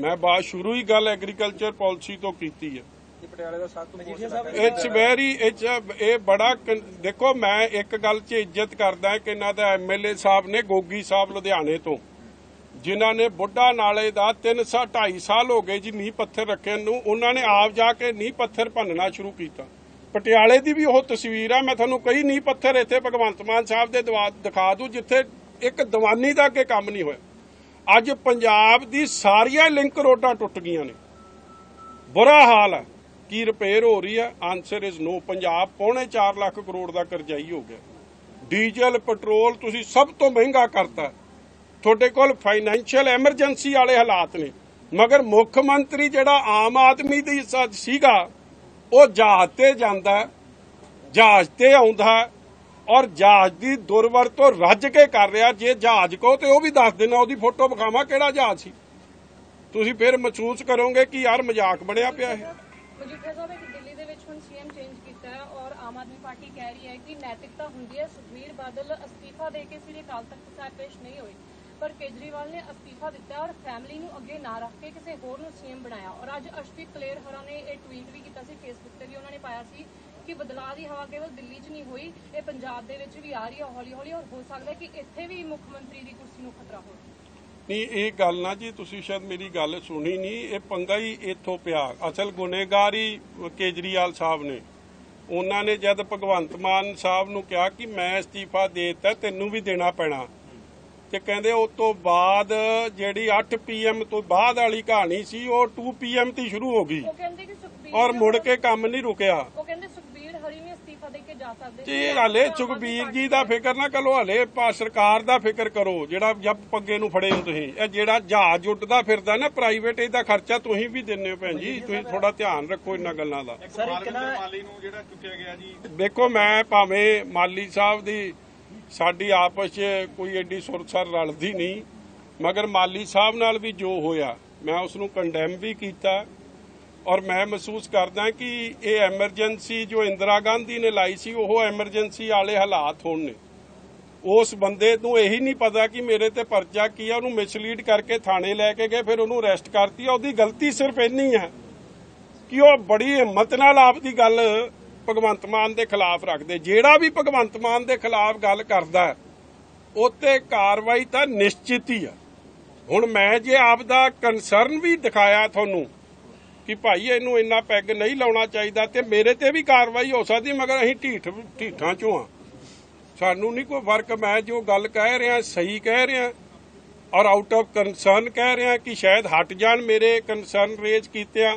ਮੈਂ ਬਾਤ ਸ਼ੁਰੂ ਹੀ ਗੱਲ ਐਗਰੀਕਲਚਰ ਪਾਲਿਸੀ ਤੋਂ ਕੀਤੀ ਹੈ। ਇਟਸ ਵੈਰੀ ਇਟਸ ਇਹ ਬੜਾ ਦੇਖੋ ਮੈਂ ਇੱਕ ਗੱਲ 'ਚ ਇੱਜ਼ਤ ਕਰਦਾ ਕਿ ਇਹਨਾਂ ਦਾ ਐਮਐਲਏ ਸਾਹਿਬ ਨੇ ਗੋਗੀ ਸਾਹਿਬ ਲੁਧਿਆਣੇ ਤੋਂ ਜਿਨ੍ਹਾਂ ਨੇ ਬੁੱਢਾ ਨਾਲੇ ਦਾ 3 ਸਾ 2.5 ਸਾਲ ਹੋ ਗਏ ਜੀ ਨੀਂਹ ਪੱਥਰ ਰੱਖਣ ਨੂੰ ਉਹਨਾਂ ਨੇ ਆਪ ਜਾ ਕੇ ਨੀਂਹ ਪੱਥਰ ਭੰਨਣਾ ਸ਼ੁਰੂ ਕੀਤਾ। ਪਟਿਆਲੇ ਦੀ ਵੀ ਉਹ ਤਸਵੀਰ ਆ, ਮੈਂ ਤੁਹਾਨੂੰ ਕਈ ਨੀਂਹ ਪੱਥਰ ਇੱਥੇ ਭਗਵੰਤ ਮਾਨ ਸਾਹਿਬ ਦੇ ਦਿਖਾ ਦੂੰ, ਜਿੱਥੇ ਇੱਕ ਦੀਵਾਨੀ ਦਾ ਅੱਗੇ ਕੰਮ ਨਹੀਂ ਹੋਇਆ। ਅੱਜ ਪੰਜਾਬ ਦੀ ਸਾਰੀਆਂ ਲਿੰਕ ਰੋਡਾਂ ਟੁੱਟ ਗਈਆਂ ਨੇ। ਬੁਰਾ ਹਾਲ ਹੈ ਕੀ ਰਿਪੇਅਰ ਹੋ ਰਹੀ ਹੈ ਆਨਸਰ ਇਜ਼ ਨੋ ਪੰਜਾਬ ਪੌਣੇ 4 ਲੱਖ ਕਰੋੜ ਦਾ ਕਰਜ਼ਾਈ ਹੋ ਗਿਆ। ਡੀਜ਼ਲ, ਪੈਟਰੋਲ, ਤੁਸੀਂ ਸਭ ਤੋਂ ਮਹਿੰਗਾ ਕਰਤਾ। ਤੁਹਾਡੇ ਕੋਲ ਫਾਈਨੈਂਸ਼ੀਅਲ ਐਮਰਜੈਂਸੀ ਵਾਲੇ ਹਾਲਾਤ ਨੇ। ਮਗਰ ਮੁੱਖ ਮੰਤਰੀ ਜਿਹੜਾ ਆਮ ਆਦਮੀ ਦੀ ਸੀਗਾ ਉਹ ਜਹਾਜ਼ ਤੇ ਜਾਂਦਾ ਜਹਾਜ਼ ਤੇ ਆਉਂਦਾ ਔਰ ਜਹਾਜ਼ ਦੀ ਦੁਰਵਰਤੋਂ ਰੱਜ ਕੇ ਕਰ ਰਿਹਾ, ਜੇ ਜਹਾਜ਼ ਕੋ ਤੇ ਉਹ ਵੀ ਦੱਸ ਦੇਣਾ ਉਹਦੀ ਫੋਟੋ ਵਿਖਾਵਾਂ ਕਿਹੜਾ ਜਹਾਜ਼ ਸੀ? ਤੁਸੀਂ ਫਿਰ ਮਹਿਸੂਸ ਕਰੋਗੇ ਕਿ ਯਾਰ ਮਜ਼ਾਕ ਬਣਿਆ ਪਿਆ ਇਹ। ਮਜੀਠੀਆ ਸਾਹਿਬ, ਇੱਕ ਦਿੱਲੀ ਦੇ ਵਿੱਚ ਹੁਣ ਸੀਐਮ ਚੇਂਜ ਕੀਤਾ ਹੈ ਔਰ ਆਮ ਆਦਮੀ ਪਾਰਟੀ ਕਹਿ ਰਹੀ ਹੈ ਕਿ ਨੈਤਿਕਤਾ ਹੁੰਦੀ ਹੈ, ਸੁਖਬੀਰ ਬਾਦਲ ਅਸਤੀਫਾ ਦੇ ਕੇ ਸ੍ਰੀ ਅਕਾਲ ਤਖਤ ਸਾਹਿਬ ਪੇਸ਼ ਨਹੀਂ ਹੋਏ। ਪਰ ਕੇਜਰੀਵਾਲ ਨੇ ਅਸਤੀਫਾ ਦਿੱਤਾ ਔਰ ਫੈਮਿਲੀ ਨੂੰ ਅੱਗੇ ਨਾ ਰੱਖ ਕੇ ਕਿਸੇ ਹੋਰ ਨੂੰ ਸੀਐਮ ਬਣਾਇਆ। ਔਰ ਅੱਜ ਅਸ਼ਪੀਤ ਕਲੇਰ ਹਰਾ ਨੇ ਇਹ ਟਵੀਟ ਵੀ ਕੀਤਾ ਸੀ ਫੇਸਬੁੱਕ ਤੇ ਵੀ ਉਹਨਾਂ ਨੇ ਪਾਇਆ ਸੀ ਕਿ ਬਦਲਾਅ ਦੀ ਹਵਾ ਕੇਵਲ ਦਿੱਲੀ 'ਚ ਨਹੀਂ ਹੋਈ, ਇਹ ਪੰਜਾਬ ਦੇ ਵਿੱਚ ਵੀ ਆ ਰਹੀ ਹੈ ਹੌਲੀ ਹੌਲੀ ਔਰ ਹੋ ਸਕਦਾ ਕਿ ਇੱਥੇ ਵੀ ਮੁੱਖ ਮੰਤਰੀ ਦੀ ਕੁਰਸੀ ਨੂੰ ਖਤਰਾ ਹੋਵੇ। ਨਹੀਂ, ਇਹ ਗੱਲ ਨਾ ਜੀ, ਤੁਸੀਂ ਸ਼ਾਇਦ ਮੇਰੀ ਗੱਲ ਸੁਣੀ ਨਹੀਂ, ਇਹ ਪੰਗਾ ਹੀ ਇੱਥੋਂ ਪਿਆ। ਅਸਲ ਗੁਨੇਗਾਰ ਹੀ ਕੇਜਰੀਵਾਲ ਸਾਹਿਬ ਨੇ। ਉਹਨਾਂ ਨੇ ਜਦ ਭਗਵੰਤ ਮਾਨ ਸਾਹਿਬ ਨੂੰ ਕਿਹਾ ਕਿ ਮੈਂ ਅਸਤੀਫਾ ਦੇ ਦਿੱਤਾ, ਤੈਨੂੰ ਵੀ ਦੇਣਾ ਪੈਣਾ। ਤੇ ਕਹਿੰਦੇ ਉਸ ਤੋਂ ਬਾਅਦ ਜਿਹੜੀ 8 ਪੀਐਮ ਤੋਂ ਬਾਅਦ ਵਾਲੀ ਕਹਾਣੀ ਸੀ ਉਹ 2 ਪੀਐਮ ਤੇ ਸ਼ੁਰੂ ਹੋ ਗਈ। ਉਹ ਕਹਿੰਦੇ ਕਿ ਸੁਖਬੀਰ ਔਰ ਮੁੜ ਕੇ ਕੰਮ ਨਹੀਂ ਰੁਕਿਆ। ਉਹ ਕਹਿੰਦੇ ਸੁਖਬੀਰ ਹਰੀ ਨੇ ਅਸਤੀਫਾ ਦੇ ਕੇ ਜਾ ਸਕਦੇ ਜੀ ਹਲੇ ਸੁਖਬੀਰ ਜੀ ਦਾ ਫਿਕਰ ਨਾ ਕਰੋ ਹਲੇ ਪਾ ਸਰਕਾਰ ਦਾ ਫਿਕਰ ਕਰੋ ਜਿਹੜਾ ਜੱਬ ਪੱਗੇ ਨੂੰ ਫੜੇ ਹੋ ਤੁਸੀਂ। ਇਹ ਜਿਹੜਾ ਜਹਾਜ਼ ਉੱਡਦਾ ਫਿਰਦਾ ਨਾ ਪ੍ਰਾਈਵੇਟ ਇਹਦਾ ਖਰਚਾ ਤੁਸੀਂ ਵੀ ਦਿੰਦੇ ਹੋ ਭੈਣ ਜੀ। ਤੁਸੀਂ ਥੋੜਾ ਧਿਆਨ ਰੱਖੋ ਇਹਨਾਂ ਗੱਲਾਂ ਦਾ। ਸਰ ਇੱਕ ਨਾ ਮਾਲੀ ਨੂੰ ਜਿਹੜਾ ਚੁੱਕਿਆ ਗਿਆ ਜੀ। ਵੇਖੋ ਮੈਂ ਭਾਵੇਂ ਮਾਲੀ ਸਾਹਿਬ ਦੀ ਸਾਡੀ ਆਪਸ 'ਚ ਕੋਈ ਐਡੀ ਸੁਰਸਰ ਰਲਦੀ ਨਹੀਂ। ਮਗਰ ਮਾਲੀ ਸਾਹਿਬ ਨਾਲ ਵੀ ਜੋ ਹੋਇਆ, ਮੈਂ ਉਸ ਨੂੰ ਕੰਡੈਮ ਵੀ ਕੀਤਾ ਔਰ ਮੈਂ ਮਹਿਸੂਸ ਕਰਦਾ ਕਿ ਇਹ ਐਮਰਜੈਂਸੀ ਜੋ ਇੰਦਰਾ ਗਾਂਧੀ ਨੇ ਲਾਈ ਸੀ, ਉਹ ਐਮਰਜੈਂਸੀ ਵਾਲੇ ਹਾਲਾਤ ਹੋਣ ਨੇ। ਉਸ ਬੰਦੇ ਨੂੰ ਇਹੀ ਨਹੀਂ ਪਤਾ ਕਿ ਮੇਰੇ ਤੇ ਪਰਚਾ ਕੀ ਆ, ਉਹਨੂੰ ਮਿਸਲੀਡ ਕਰਕੇ ਥਾਣੇ ਲੈ ਕੇ ਗਏ, ਫਿਰ ਉਹਨੂੰ ਅਰੈਸਟ ਕਰਤੀ ਉਹਦੀ ਗਲਤੀ ਸਿਰਫ ਇੰਨੀ ਹੈ ਕਿ ਉਹ ਬੜੀ ਹਿੰਮਤ ਨਾਲ ਆਪਦੀ ਗੱਲ ਭਗਵੰਤ ਮਾਨ ਦੇ ਖਿਲਾਫ ਰੱਖਦੇ। ਜਿਹੜਾ ਵੀ ਭਗਵੰਤ ਮਾਨ ਦੇ ਖਿਲਾਫ ਗੱਲ ਕਰਦਾ ਹੈ, ਉੱਤੇ ਕਾਰਵਾਈ ਤਾਂ ਨਿਸ਼ਚਿਤ ਹੀ ਆ। ਹੁਣ ਮੈਂ ਜੇ ਆਪਦਾ ਕੰਸਰਨ ਵੀ ਦਿਖਾਇਆ ਤੁਹਾਨੂੰ ਕਿ ਭਾਈ ਇਹਨੂੰ ਇੰਨਾ ਪੈਗ ਨਹੀਂ ਲਾਉਣਾ ਚਾਹੀਦਾ ਤੇ ਮੇਰੇ ਤੇ ਵੀ ਕਾਰਵਾਈ ਹੋ ਸਕਦੀ ਮਗਰ ਅਸੀਂ ਢੀਠ ਢੀਠਾਂ ਚੋਂ ਆ। ਸਾਨੂੰ ਨਹੀਂ ਕੋਈ ਫ਼ਰਕ ਮੈਂ ਜੋ ਗੱਲ ਕਹਿ ਰਿਹਾ ਸਹੀ ਕਹਿ ਰਿਹਾ ਔਰ ਆਊਟ ਆਫ ਕੰਸਰਨ ਕਹਿ ਰਿਹਾ ਕਿ ਸ਼ਾਇਦ ਹਟ ਜਾਣ ਮੇਰੇ ਕੰਸਰਨ ਰੇਜ਼ ਕੀਤੇ ਆ।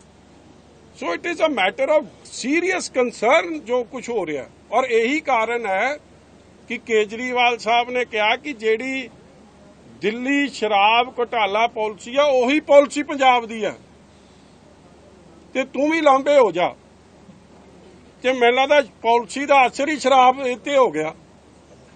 So it is a matter of serious concern ਜੋ ਕੁਝ ਹੋ ਰਿਹਾ। ਔਰ ਇਹੀ ਕਾਰਨ ਹੈ ਕਿ ਕੇਜਰੀਵਾਲ ਸਾਹਿਬ ਨੇ ਕਿਹਾ ਕਿ ਜਿਹੜੀ ਦਿੱਲੀ ਸ਼ਰਾਬ ਘੁਟਾਲਾ ਪਾਲਿਸੀ ਆ, ਉਹੀ ਪਾਲਿਸੀ ਪੰਜਾਬ ਦੀ ਆ। ਤੇ ਤੂੰ ਵੀ ਲਾਂਬੇ ਹੋ ਜਾ। ਤੇ ਮੈਨੂੰ ਲੱਗਦਾ ਪਾਲਿਸੀ ਦਾ ਅਸਰ ਹੀ ਸ਼ਰਾਬ ਇੱਥੇ ਹੋ ਗਿਆ।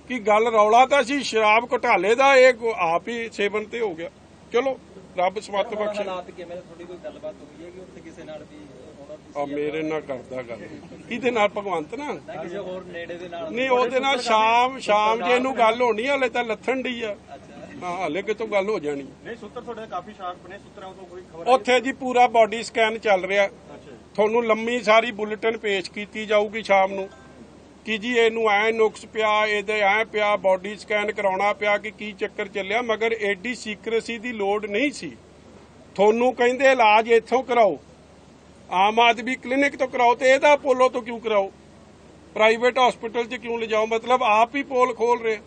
ਕਿ ਗੱਲ ਰੌਲਾ ਤਾਂ ਸੀ, ਸ਼ਰਾਬ ਘੁਟਾਲੇ ਦਾ, ਇਹ ਆਪ ਹੀ ਸੇਵਨ ਤੇ ਹੋ ਗਿਆ। ਚਲੋ, ਰੱਬ ਸਮਤ ਬਖਸ਼ੇ। ਹਾਲਾਤ ਕਿਵੇਂ ਤੁਹਾਡੀ ਕੋਈ ਗੱਲਬਾਤ ਹੋਈ ਹੈ ਕਿ ਉੱਥੇ ਕਿਸੇ ਨਾਲ ਵੀ? ਆ ਮੇਰੇ ਨਾਲ ਕਰਦਾ ਗੱਲ। ਕਿਹਦੇ ਨਾਲ ਭਗਵੰਤ ਨਾ। ਕਿਸੇ ਹੋਰ ਨੇੜੇ ਦੇ ਨਾਲ ਨਹੀਂ ਉਹਦੇ ਨਾਲ ਸ਼ਾਮ ਸ਼ਾਮ ਜੇ ਇਹਨੂੰ ਗੱਲ ਹੋਣੀ ਹਲੇ ਤਾਂ ਲੱਥਣ ਡਈ ਆ। ਹਾਂ ਹਲੇ ਕਿਤੋਂ ਗੱਲ ਹੋ ਜਾਣੀ। ਨਹੀਂ ਸੂਤਰ ਤੁਹਾਡੇ ਕਾਫੀ ਸ਼ਾਰਪ ਨੇ ਸੂਤਰਾਂ ਤੋਂ ਕੋਈ ਖਬਰ ਉੱਥੇ ਜੀ ਪੂਰਾ ਬਾਡੀ ਸਕੈਨ ਚੱਲ ਰਿਹਾ। ਤੁਹਾਨੂੰ ਲੰਮੀ ਸਾਰੀ ਬੁਲੇਟਿਨ ਪੇਸ਼ ਕੀਤੀ ਜਾਊਗੀ ਸ਼ਾਮ ਨੂੰ। ਕਿ ਜੀ ਇਹਨੂੰ ਐ ਨੁਕਸ ਪਿਆ ਇਹਦੇ ਐ ਪਿਆ ਬਾਡੀ ਸਕੈਨ ਕਰਾਉਣਾ ਪਿਆ ਕਿ ਕੀ ਚੱਕਰ ਚੱਲਿਆ ਮਗਰ ਐਡੀ ਸੀਕ੍ਰੇਸੀ ਦੀ ਲੋੜ ਨਹੀਂ ਸੀ। ਤੁਹਾਨੂੰ ਕਹਿੰਦੇ ਇਲਾਜ ਇੱਥੋਂ ਕਰਾਓ। ਆਮ ਆਦਮੀ ਕਲੀਨਿਕ ਤੋਂ ਕਰਾਓ ਤੇ ਇਹਦਾ ਅਪੋਲੋ ਤੋਂ ਕਿਉਂ ਕਰਾਓ? ਪ੍ਰਾਈਵੇਟ ਹਸਪੀਟਲ 'ਚ ਕਿਉਂ ਲਿਜਾਓ? ਮਤਲਬ ਆਪ ਹੀ ਪੋਲ ਖੋਲ ਰਹੇ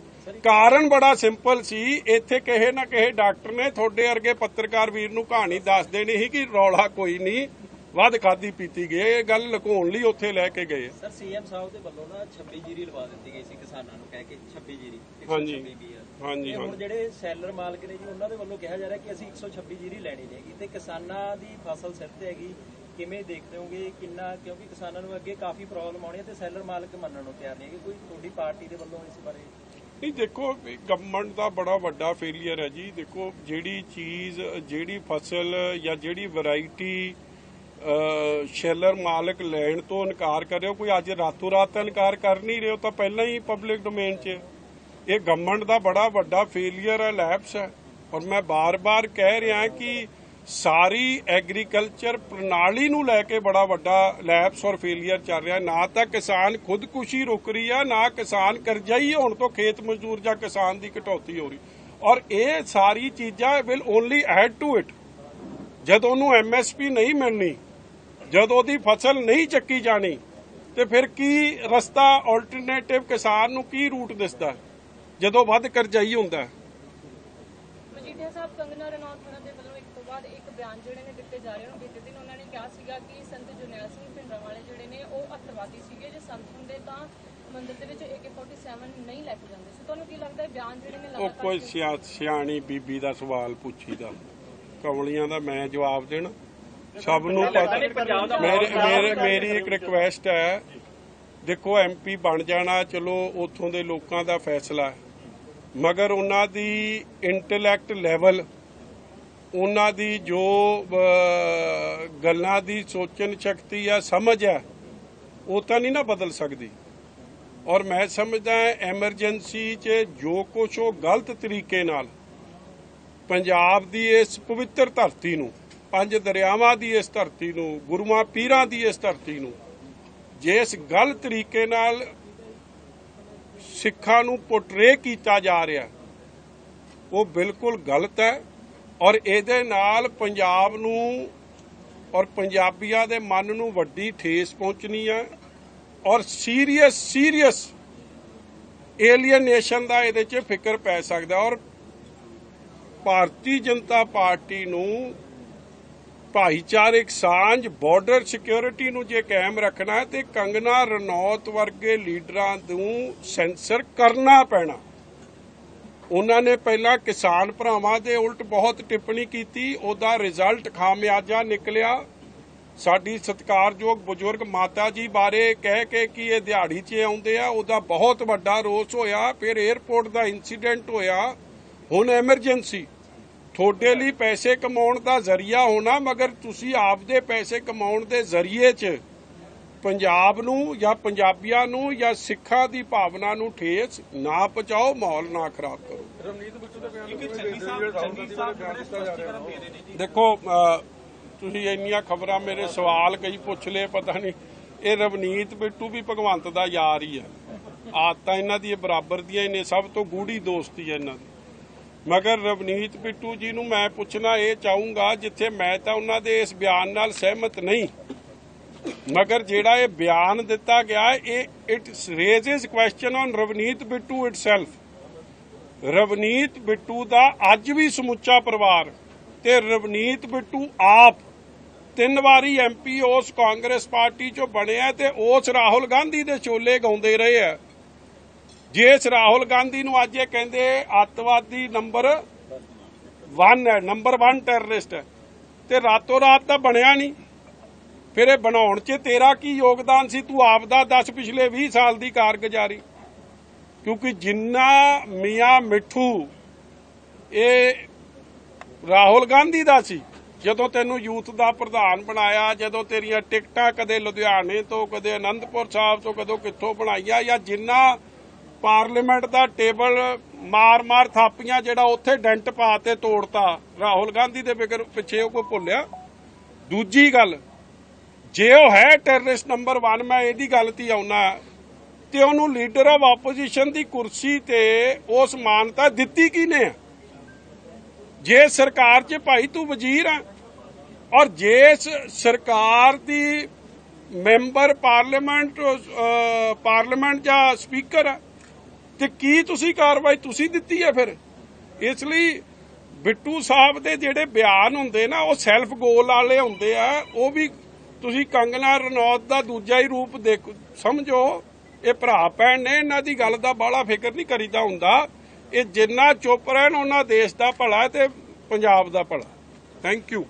ਕਾਰਨ ਬੜਾ ਸਿੰਪਲ ਸੀ ਇੱਥੇ ਕਿਸੇ ਨਾ ਕਿਸੇ ਡਾਕਟਰ ਨੇ ਤੁਹਾਡੇ ਵਰਗੇ ਪੱਤਰਕਾਰ ਵੀਰ ਨੂੰ ਕਹਾਣੀ ਦੱਸ ਦੇਣੀ ਸੀ ਕਿ ਰੌਲਾ ਕੋਈ ਨਹੀਂ ਵੱਧ ਖਾਦੀ ਪੀਤੀ ਗਈ ਇਹ ਗੱਲ ਲੁਕਾਉਣ ਲਈ ਉੱਥੇ ਲੈ ਕੇ ਗਏ। ਸਰ ਸੀਐਮ ਸਾਹਿਬ ਦੇ ਵੱਲੋਂ ਨਾ 26 ਜੀਰੀ ਲਵਾ ਦਿੱਤੀ ਗਈ ਸੀ ਕਿਸਾਨਾਂ ਨੂੰ ਕਹਿ ਕੇ 26 ਜੀਰੀ 126 ਹਾਂਜੀ। BR ਹਾਂਜੀ, ਤੇ ਹੁਣ ਹਾਂਜੀ। ਜਿਹੜੇ ਸੈਲਰ ਮਾਲਕ ਨੇ ਜੀ ਉਹਨਾਂ ਦੇ ਵੱਲੋਂ ਕਿਹਾ ਜਾ ਰਿਹਾ ਕਿ ਅਸੀਂ 126 ਜੀਰੀ ਲੈਣੀ ਨਹੀਂਗੀ ਤੇ ਕਿਸਾਨਾਂ ਦੀ ਫਸਲ ਸਿਰ ਤੇ ਹੈਗੀ। ਕਿਵੇਂ ਦੇਖਦੇ ਹੋਗੇ, ਕਿੰਨਾ, ਕਿਉਂਕਿ ਕਿਸਾਨਾਂ ਨੂੰ ਅੱਗੇ ਕਾਫੀ ਪ੍ਰੋਬਲਮ ਆਉਣੀ ਹੈ ਤੇ ਸੈਲਰ ਮਾਲਕ ਮੰਨਣ ਨੂੰ ਤਿਆਰ ਨਹੀਂ ਹੈਗੇ। ਕੋਈ ਤੁਹਾਡੀ ਪਾਰਟੀ ਦੇ ਵੱਲੋਂ ਇਸ ਬਾਰੇ? ਨਹੀਂ, ਦੇਖੋ ਗਵਰਨਮੈਂਟ ਦਾ ਬੜਾ ਵੱਡਾ ਫੇਲਿਅਰ ਹੈ ਜੀ। ਦੇਖੋ, ਜਿਹੜੀ ਚੀਜ਼, ਜਿਹੜੀ ਫਸਲ ਜਾਂ ਜਿਹੜੀ ਵੈਰਾਈਟੀ ਸ਼ੈਲਰ ਮਾਲਕ ਲੈਣ ਤੋਂ ਇਨਕਾਰ ਕਰ ਰਿਹਾ ਕੋਈ ਅੱਜ ਰਾਤੋਂ ਰਾਤ ਇਨਕਾਰ ਕਰ ਨਹੀਂ ਰਿਹਾ, ਉਹ ਤਾਂ ਪਹਿਲਾਂ ਹੀ ਪਬਲਿਕ ਡੋਮੇਨ 'ਚ। ਇਹ ਗਵਰਨਮੈਂਟ ਦਾ ਬੜਾ ਵੱਡਾ ਫੇਲਿਅਰ ਹੈ ਲੈਪਸ ਹੈ। ਔਰ ਮੈਂ ਬਾਰ-ਬਾਰ ਕਹਿ ਰਿਹਾ ਕਿ ਸਾਰੀ ਐਗਰੀਕਲਚਰ ਪ੍ਰਣਾਲੀ ਨੂੰ ਲੈ ਕੇ ਬੜਾ ਵੱਡਾ ਲੈਪਸ ਔਰ ਫੇਲਿਅਰ ਚੱਲ ਰਿਹਾ। ਨਾ ਤਾਂ ਕਿਸਾਨ ਖੁਦਕੁਸ਼ੀ ਰੁਕ ਰਹੀ ਆ, ਨਾ ਕਿਸਾਨ ਕਰਜ਼ਾਈ ਹੋਣ ਤੋਂ ਖੇਤ ਮਜ਼ਦੂਰ ਜਾਂ ਕਿਸਾਨ ਦੀ ਕਟੌਤੀ ਹੋ ਰਹੀ। ਔਰ ਇਹ ਸਾਰੀ ਚੀਜ਼ਾਂ will only add to it ਜਦ ਉਹਨੂੰ ਐਮਐਸਪੀ ਨਹੀਂ ਮਿਲਣੀ, ਜਦ ਉਹਦੀ ਫਸਲ ਨਹੀਂ ਚੱਕੀ ਜਾਣੀ, ਤੇ ਫਿਰ ਕੀ ਰਸਤਾ ਆਲਟਰਨੇਟਿਵ ਕਿਸਾਨ ਨੂੰ ਕੀ ਰੂਟ ਦਿਸਦਾ? ਜਦੋਂ ਵੱਧ ਕਰਜ਼ਾਈ ਹੁੰਦਾ। ਮਜੀਠੀਆ ਸਾਹਿਬ, ਕੰਗਨਾ ਰਣੌਤ ਉਹਨਾਂ ਦੇ ਵੱਲੋਂ ਇੱਕ ਤੋਂ ਬਾਅਦ ਇੱਕ ਬਿਆਨ ਜਿਹੜੇ ਨੇ ਦਿੱਤੇ ਜਾ ਰਹੇ ਹਨ ਬੀਤੇ ਦਿਨ ਉਹਨਾਂ ਨੇ ਕਿਹਾ ਸੀਗਾ ਕਿ ਸੰਤ ਜਰਨੈਲ ਸਿੰਘ ਭਿੰਡਰਾਂਵਾਲੇ ਜਿਹੜੇ ਨੇ ਉਹ ਅੱਤਵਾਦੀ ਸੀਗੇ ਜੇ ਸੰਤ ਹੁੰਦੇ ਤਾਂ ਮੰਦਿਰ ਦੇ ਵਿੱਚ AK47 ਨਹੀਂ ਲੈ ਕੇ ਜਾਂਦੇ ਸੀ। ਤੁਹਾਨੂੰ ਕੀ ਲੱਗਦਾ ਹੈ ਬਿਆਨ ਜਿਹੜੇ ਨੇ ਉਹ ਲਗਾਤਾਰ ਕੋਈ ਸਿਆ- ਸਿਆਣੀ ਬੀਬੀ ਦਾ ਸਵਾਲ ਪੁੱਛੀਦਾ। ਕਮਲੀਆਂ ਦਾ ਮੈਂ ਜਵਾਬ ਦੇਣਾ। ਸਭ ਨੂੰ ਪਤਾ ਮੇਰੇ ਮੇਰੇ ਮੇਰੀ ਇੱਕ ਰਿਕੁਐਸਟ ਹੈ ਦੇਖੋ ਐਮਪੀ ਬਣ ਜਾਣਾ ਚਲੋ ਉਥੋਂ ਦੇ ਲੋਕਾਂ ਦਾ ਫੈਸਲਾ ਹੈ। ਮਗਰ ਉਹਨਾਂ ਦੀ ਇੰਟੈਲੈਕਟ ਲੈਵਲ ਉਹਨਾਂ ਦੀ ਜੋ ਅਹ, ਗੱਲਾਂ ਦੀ ਸੋਚਣ ਸ਼ਕਤੀ ਆ ਸਮਝ ਹੈ ਉਹ ਤਾਂ ਨਹੀਂ ਨਾ ਬਦਲ ਸਕਦੀ। ਔਰ ਮੈਂ ਸਮਝਦਾ ਐਮਰਜੈਂਸੀ 'ਚ ਜੋ ਕੁਛ ਉਹ ਗਲਤ ਤਰੀਕੇ ਨਾਲ ਪੰਜਾਬ ਦੀ ਇਸ ਪਵਿੱਤਰ ਧਰਤੀ ਨੂੰ, ਪੰਜ ਦਰਿਆਵਾਂ ਦੀ ਇਸ ਧਰਤੀ ਨੂੰ, ਗੁਰੂਆਂ ਪੀਰਾਂ ਦੀ ਇਸ ਧਰਤੀ ਨੂੰ ਜਿਸ ਗਲਤ ਤਰੀਕੇ ਨਾਲ ਸਿੱਖਾਂ ਨੂੰ ਪੋਰਟਰੇ ਕੀਤਾ ਜਾ ਰਿਹਾ, ਉਹ ਬਿਲਕੁਲ ਗਲਤ ਹੈ ਔਰ ਇਹਦੇ ਨਾਲ ਪੰਜਾਬ ਨੂੰ ਔਰ ਪੰਜਾਬੀਆਂ ਦੇ ਮਨ ਨੂੰ ਵੱਡੀ ਠੇਸ ਪਹੁੰਚਣੀ ਹੈ। ਔਰ ਸੀਰੀਅਸ ਸੀਰੀਅਸ ਏਲੀਅਨੇਸ਼ਨ ਦਾ ਇਹਦੇ 'ਚ ਫਿਕਰ ਪੈ ਸਕਦਾ ਔਰ ਭਾਰਤੀ ਜਨਤਾ ਪਾਰਟੀ ਨੂੰ ਭਾਈਚਾਰਕ ਸਾਂਝ ਬਾਰਡਰ ਸਿਕਿਉਰਿਟੀ ਨੂੰ ਜੇ ਕਾਇਮ ਰੱਖਣਾ ਹੈ, ਤੇ ਕੰਗਨਾ ਰਣੌਤ ਵਰਗੇ ਲੀਡਰਾਂ ਨੂੰ ਸੈਂਸਰ ਕਰਨਾ ਪੈਣਾ। ਉਹਨਾਂ ਨੇ ਪਹਿਲਾਂ ਕਿਸਾਨ ਭਰਾਵਾਂ ਦੇ ਉਲਟ ਬਹੁਤ ਟਿੱਪਣੀ ਕੀਤੀ, ਉਹਦਾ ਰਿਜ਼ਲਟ ਖਾਮਿਆਜਾ ਨਿਕਲਿਆ। ਸਾਡੀ ਸਤਿਕਾਰਯੋਗ ਬਜ਼ੁਰਗ ਮਾਤਾ ਜੀ ਬਾਰੇ ਕਹਿ ਕੇ ਕਿ ਇਹ ਦਿਹਾੜੀ 'ਚ ਆਉਂਦੇ ਆ ਉਹਦਾ ਬਹੁਤ ਵੱਡਾ ਰੋਸ ਹੋਇਆ ਫਿਰ 에ਅਰਪੋਰਟ ਦਾ ਇਨਸੀਡੈਂਟ ਹੋਇਆ। ਹੁਣ ਐਮਰਜੈਂਸੀ ਤੁਹਾਡੇ ਲਈ ਪੈਸੇ ਕਮਾਉਣ ਦਾ ਜ਼ਰੀਆ ਹੋਣਾ ਮਗਰ ਤੁਸੀਂ ਆਪਦੇ ਪੈਸੇ ਕਮਾਉਣ ਦੇ ਜ਼ਰੀਏ 'ਚ ਪੰਜਾਬ ਨੂੰ ਜਾਂ ਪੰਜਾਬੀਆਂ ਨੂੰ ਜਾਂ ਸਿੱਖਾਂ ਦੀ ਭਾਵਨਾ ਨੂੰ ਠੇਸ ਨਾ ਪਹੁੰਚਾਓ ਮਾਹੌਲ ਨਾ ਖਰਾਬ ਕਰੋ। ਰਮਨੀਤ ਬਿੱਟੂ ਦੇ ਬਿਆਨ ਦੇਖੋ ਤੁਸੀਂ ਇੰਨੀਆਂ ਖਬਰਾਂ ਮੇਰੇ ਸਵਾਲ ਕਈ ਪੁੱਛ ਲਏ, ਪਤਾ ਨਹੀਂ। ਇਹ ਰਵਨੀਤ ਬਿੱਟੂ ਵੀ ਭਗਵੰਤ ਦਾ ਯਾਰ ਹੀ ਆ ਆਦਤਾਂ ਇਹਨਾਂ ਦੀ ਬਰਾਬਰ ਦੀਆਂ ਹੀ ਨੇ, ਸਭ ਤੋਂ ਗੂੜੀ ਦੋਸਤੀ ਹੈ ਇਹਨਾਂ ਦੀ। ਮਗਰ ਰਵਨੀਤ ਬਿੱਟੂ ਜੀ ਨੂੰ ਮੈਂ ਪੁੱਛਣਾ ਇਹ ਚਾਹੂੰਗਾ, ਜਿੱਥੇ ਮੈਂ ਤਾਂ ਉਹਨਾਂ ਦੇ ਇਸ ਬਿਆਨ ਨਾਲ ਸਹਿਮਤ ਨਹੀਂ। ਮਗਰ ਜਿਹੜਾ ਇਹ ਬਿਆਨ ਦਿੱਤਾ ਗਿਆ, ਇਹ it raises question on Ravneet Bittu itself Ravneet Bittu ਦਾ ਅੱਜ ਵੀ ਸਮੁੱਚਾ ਪਰਿਵਾਰ ਤੇ ਰਵਨੀਤ ਬਿੱਟੂ ਆਪ ਤਿੰਨ ਵਾਰੀ ਐਮਪੀ ਉਸ ਕਾਂਗਰਸ ਪਾਰਟੀ ਚੋਂ ਬਣਿਆ ਤੇ ਉਸ ਰਾਹੁਲ ਗਾਂਧੀ ਦੇ ਚੋਲੇ ਗਾਉਂਦੇ ਰਹੇ ਆ। ਜਿਸ ਰਾਹੁਲ ਗਾਂਧੀ ਨੂੰ ਅੱਜ ਇਹ ਕਹਿੰਦੇ ਅੱਤਵਾਦੀ ਨੰਬਰ 1 ਹੈ, ਨੰਬਰ 1 ਟੈਰਰਿਸਟ ਤੇ ਰਾਤੋਂ ਰਾਤ ਤਾਂ ਬਣਿਆ ਨਹੀਂ। ਫਿਰ ਇਹ ਬਣਾਉਣ 'ਚ ਤੇਰਾ ਕੀ ਯੋਗਦਾਨ ਸੀ? ਤੂੰ ਆਪ ਦਾ ਦੱਸ ਪਿਛਲੇ 20 ਸਾਲ ਦੀ ਕਾਰਗੁਜ਼ਾਰੀ। ਕਿਉਂਕਿ ਜਿੰਨਾ ਮੀਆਂ ਮਿੱਠੂ ਇਹ ਰਾਹੁਲ ਗਾਂਧੀ ਦਾ ਸੀ ਜਦੋਂ ਤੈਨੂੰ ਯੂਥ ਦਾ ਪ੍ਰਧਾਨ ਬਣਾਇਆ, ਜਦੋਂ ਤੇਰੀਆਂ ਟਿਕਟਾਂ ਕਦੇ ਲੁਧਿਆਣੇ ਤੋਂ, ਕਦੇ ਅਨੰਦਪੁਰ ਸਾਹਿਬ ਤੋਂ, ਕਦੋਂ ਕਿੱਥੋਂ ਬਣਾਈਆਂ, ਜਾਂ ਜਿੰਨਾ ਪਾਰਲੀਮੈਂਟ ਦਾ ਟੇਬਲ ਮਾਰ-ਮਾਰ ਥਾਪੀਆਂ ਜਿਹੜਾ ਉੱਥੇ ਡੈਂਟ ਪਾ ਤੇ ਤੋੜਤਾ, ਰਾਹੁਲ ਗਾਂਧੀ ਦੇ ਫਿਕਰ ਪਿੱਛੇ ਉਹ ਕੋਈ ਭੁੱਲਿਆ? ਦੂਜੀ ਗੱਲ, ਜੇ ਉਹ ਹੈ ਟੈਰਰਿਸਟ ਨੰਬਰ 1 ਮੈਂ ਇਹਦੀ ਗੱਲ ਤੇ ਆਉਣਾ ਤੇ ਉਹਨੂੰ ਲੀਡਰ ਆਫ ਆਪੋਜੀਸ਼ਨ ਦੀ ਕੁਰਸੀ ਤੇ ਉਸ ਮਾਨਤਾ ਦਿੱਤੀ ਕਿਨੇ ਆ? ਜੇ ਸਰਕਾਰ 'ਚ ਭਾਈ ਤੂੰ ਵਜ਼ੀਰ ਆ, ਔਰ ਜੇ ਸਰਕਾਰ ਦੀ ਮੈਂਬਰ ਪਾਰਲੀਮੈਂਟ ਪਾਰਲੀਮੈਂਟ ਜਾਂ ਸਪੀਕਰ ਆ, ਤੇ ਕੀ ਤੁਸੀਂ ਕਾਰਵਾਈ ਤੁਸੀਂ ਦਿੱਤੀ ਹੈ ਫਿਰ? ਇਸ ਲਈ ਬਿੱਟੂ ਸਾਹਿਬ ਦੇ ਜਿਹੜੇ ਬਿਆਨ ਹੁੰਦੇ ਨਾ, ਉਹ ਸੈਲਫ ਗੋਲ ਵਾਲੇ ਹੁੰਦੇ ਆ, ਉਹ ਵੀ ਤੁਸੀਂ ਕੰਗਨਾ ਰਣੌਤ ਦਾ ਦੂਜਾ ਹੀ ਰੂਪ ਦੇਖ, ਸਮਝੋ। ਇਹ ਭਰਾ ਭੈਣ ਨੇ, ਇਹਨਾਂ ਦੀ ਗੱਲ ਦਾ ਬਾਹਲਾ ਫਿਕਰ ਨਹੀਂ ਕਰੀਦਾ ਹੁੰਦਾ। ਇਹ ਜਿੰਨਾ ਚੁੱਪ ਰਹਿਣ ਉਹਨਾਂ ਦੇਸ਼ ਦਾ ਭਲਾ ਤੇ ਪੰਜਾਬ ਦਾ ਭਲਾ ਥੈਂਕ ਯੂ